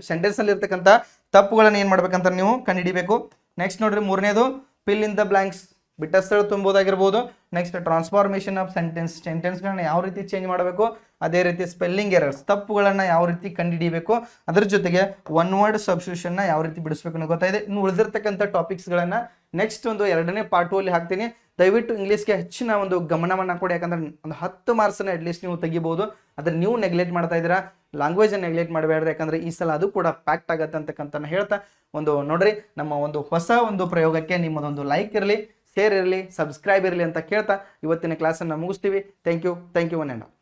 sentence ಅಲ್ಲಿ ಇರ್ತಕ್ಕಂಥ ತಪ್ಪುಗಳನ್ನು ಏನು ಮಾಡ್ಬೇಕಂತ ನೀವು ಕಂಡುಹಿಡಿಬೇಕು. ನೆಕ್ಸ್ಟ್ ನೋಡ್ರಿ ಮೂರನೇದು ಫಿಲ್ ಇನ್ ದ ಬ್ಲಾಂಕ್ಸ್ ಬಿಟ್ಟ ಸ್ಥಳ ತುಂಬೋದಾಗಿರ್ಬೋದು. ನೆಕ್ಸ್ಟ್ ಟ್ರಾನ್ಸ್ಫಾರ್ಮೇಷನ್ ಆಫ್ ಸೆಂಟೆನ್ಸ್ ಸೆಂಟೆನ್ಸ್ಗಳನ್ನ ಯಾವ ರೀತಿ ಚೇಂಜ್ ಮಾಡಬೇಕು? ಅದೇ ರೀತಿ ಸ್ಪೆಲ್ಲಿಂಗ್ ಎರರ್ಸ್ ತಪ್ಪುಗಳನ್ನು ಯಾವ ರೀತಿ ಕಂಡುಹಿಡಿಯಬೇಕು ಅದರ ಜೊತೆಗೆ ಒನ್ ವರ್ಡ್ ಸಬ್ಸ್ಟಿಟ್ಯೂಷನ್ನ ಯಾವ ರೀತಿ ಬಿಡಿಸ್ಬೇಕು ಅನ್ನೋ ಗೊತ್ತಾಯಿದೆ ಇನ್ನು ಉಳಿದಿರ್ತಕ್ಕಂಥ ಟಾಪಿಕ್ಸ್ಗಳನ್ನು ನೆಕ್ಸ್ಟ್ ಒಂದು ಎರಡನೇ ಪಾರ್ಟು ಅಲ್ಲಿ ಹಾಕ್ತೀನಿ. ದಯವಿಟ್ಟು ಇಂಗ್ಲೀಷ್ಗೆ ಹೆಚ್ಚಿನ ಒಂದು ಗಮನವನ್ನು ಕೊಡಿ, ಯಾಕಂದ್ರೆ ಒಂದು ಹತ್ತು ಮಾರ್ಕ್ಸನ್ನು ಅಟ್ಲೀಸ್ಟ್ ನೀವು ತೆಗಿಬೋದು. ಅದ್ರ ನೀವು ನೆಗ್ಲೆಕ್ಟ್ ಮಾಡ್ತಾ ಇದ್ದೀರಾ ಲ್ಯಾಂಗ್ವೇಜ್ ನೆಗ್ಲೆಕ್ಟ್ ಮಾಡಬೇಡ್ರಿ, ಯಾಕಂದ್ರೆ ಈ ಸಲ ಅದು ಕೂಡ ಪ್ಯಾಕ್ಟ್ ಆಗತ್ತೆ ಅಂತಕ್ಕಂಥ ಹೇಳ್ತಾ ಒಂದು ನೋಡ್ರಿ, ನಮ್ಮ ಒಂದು ಹೊಸ ಒಂದು ಪ್ರಯೋಗಕ್ಕೆ ನಿಮ್ಮದೊಂದು ಲೈಕ್ ಇರಲಿ ಶೇರ್ ಇರಲಿ ಸಬ್ಸ್ಕ್ರೈಬ್ ಇರಲಿ ಅಂತ ಕೇಳ್ತಾ ಇವತ್ತಿನ ಕ್ಲಾಸನ್ನು ಮುಗಿಸ್ತೀವಿ. Thank you thank you one and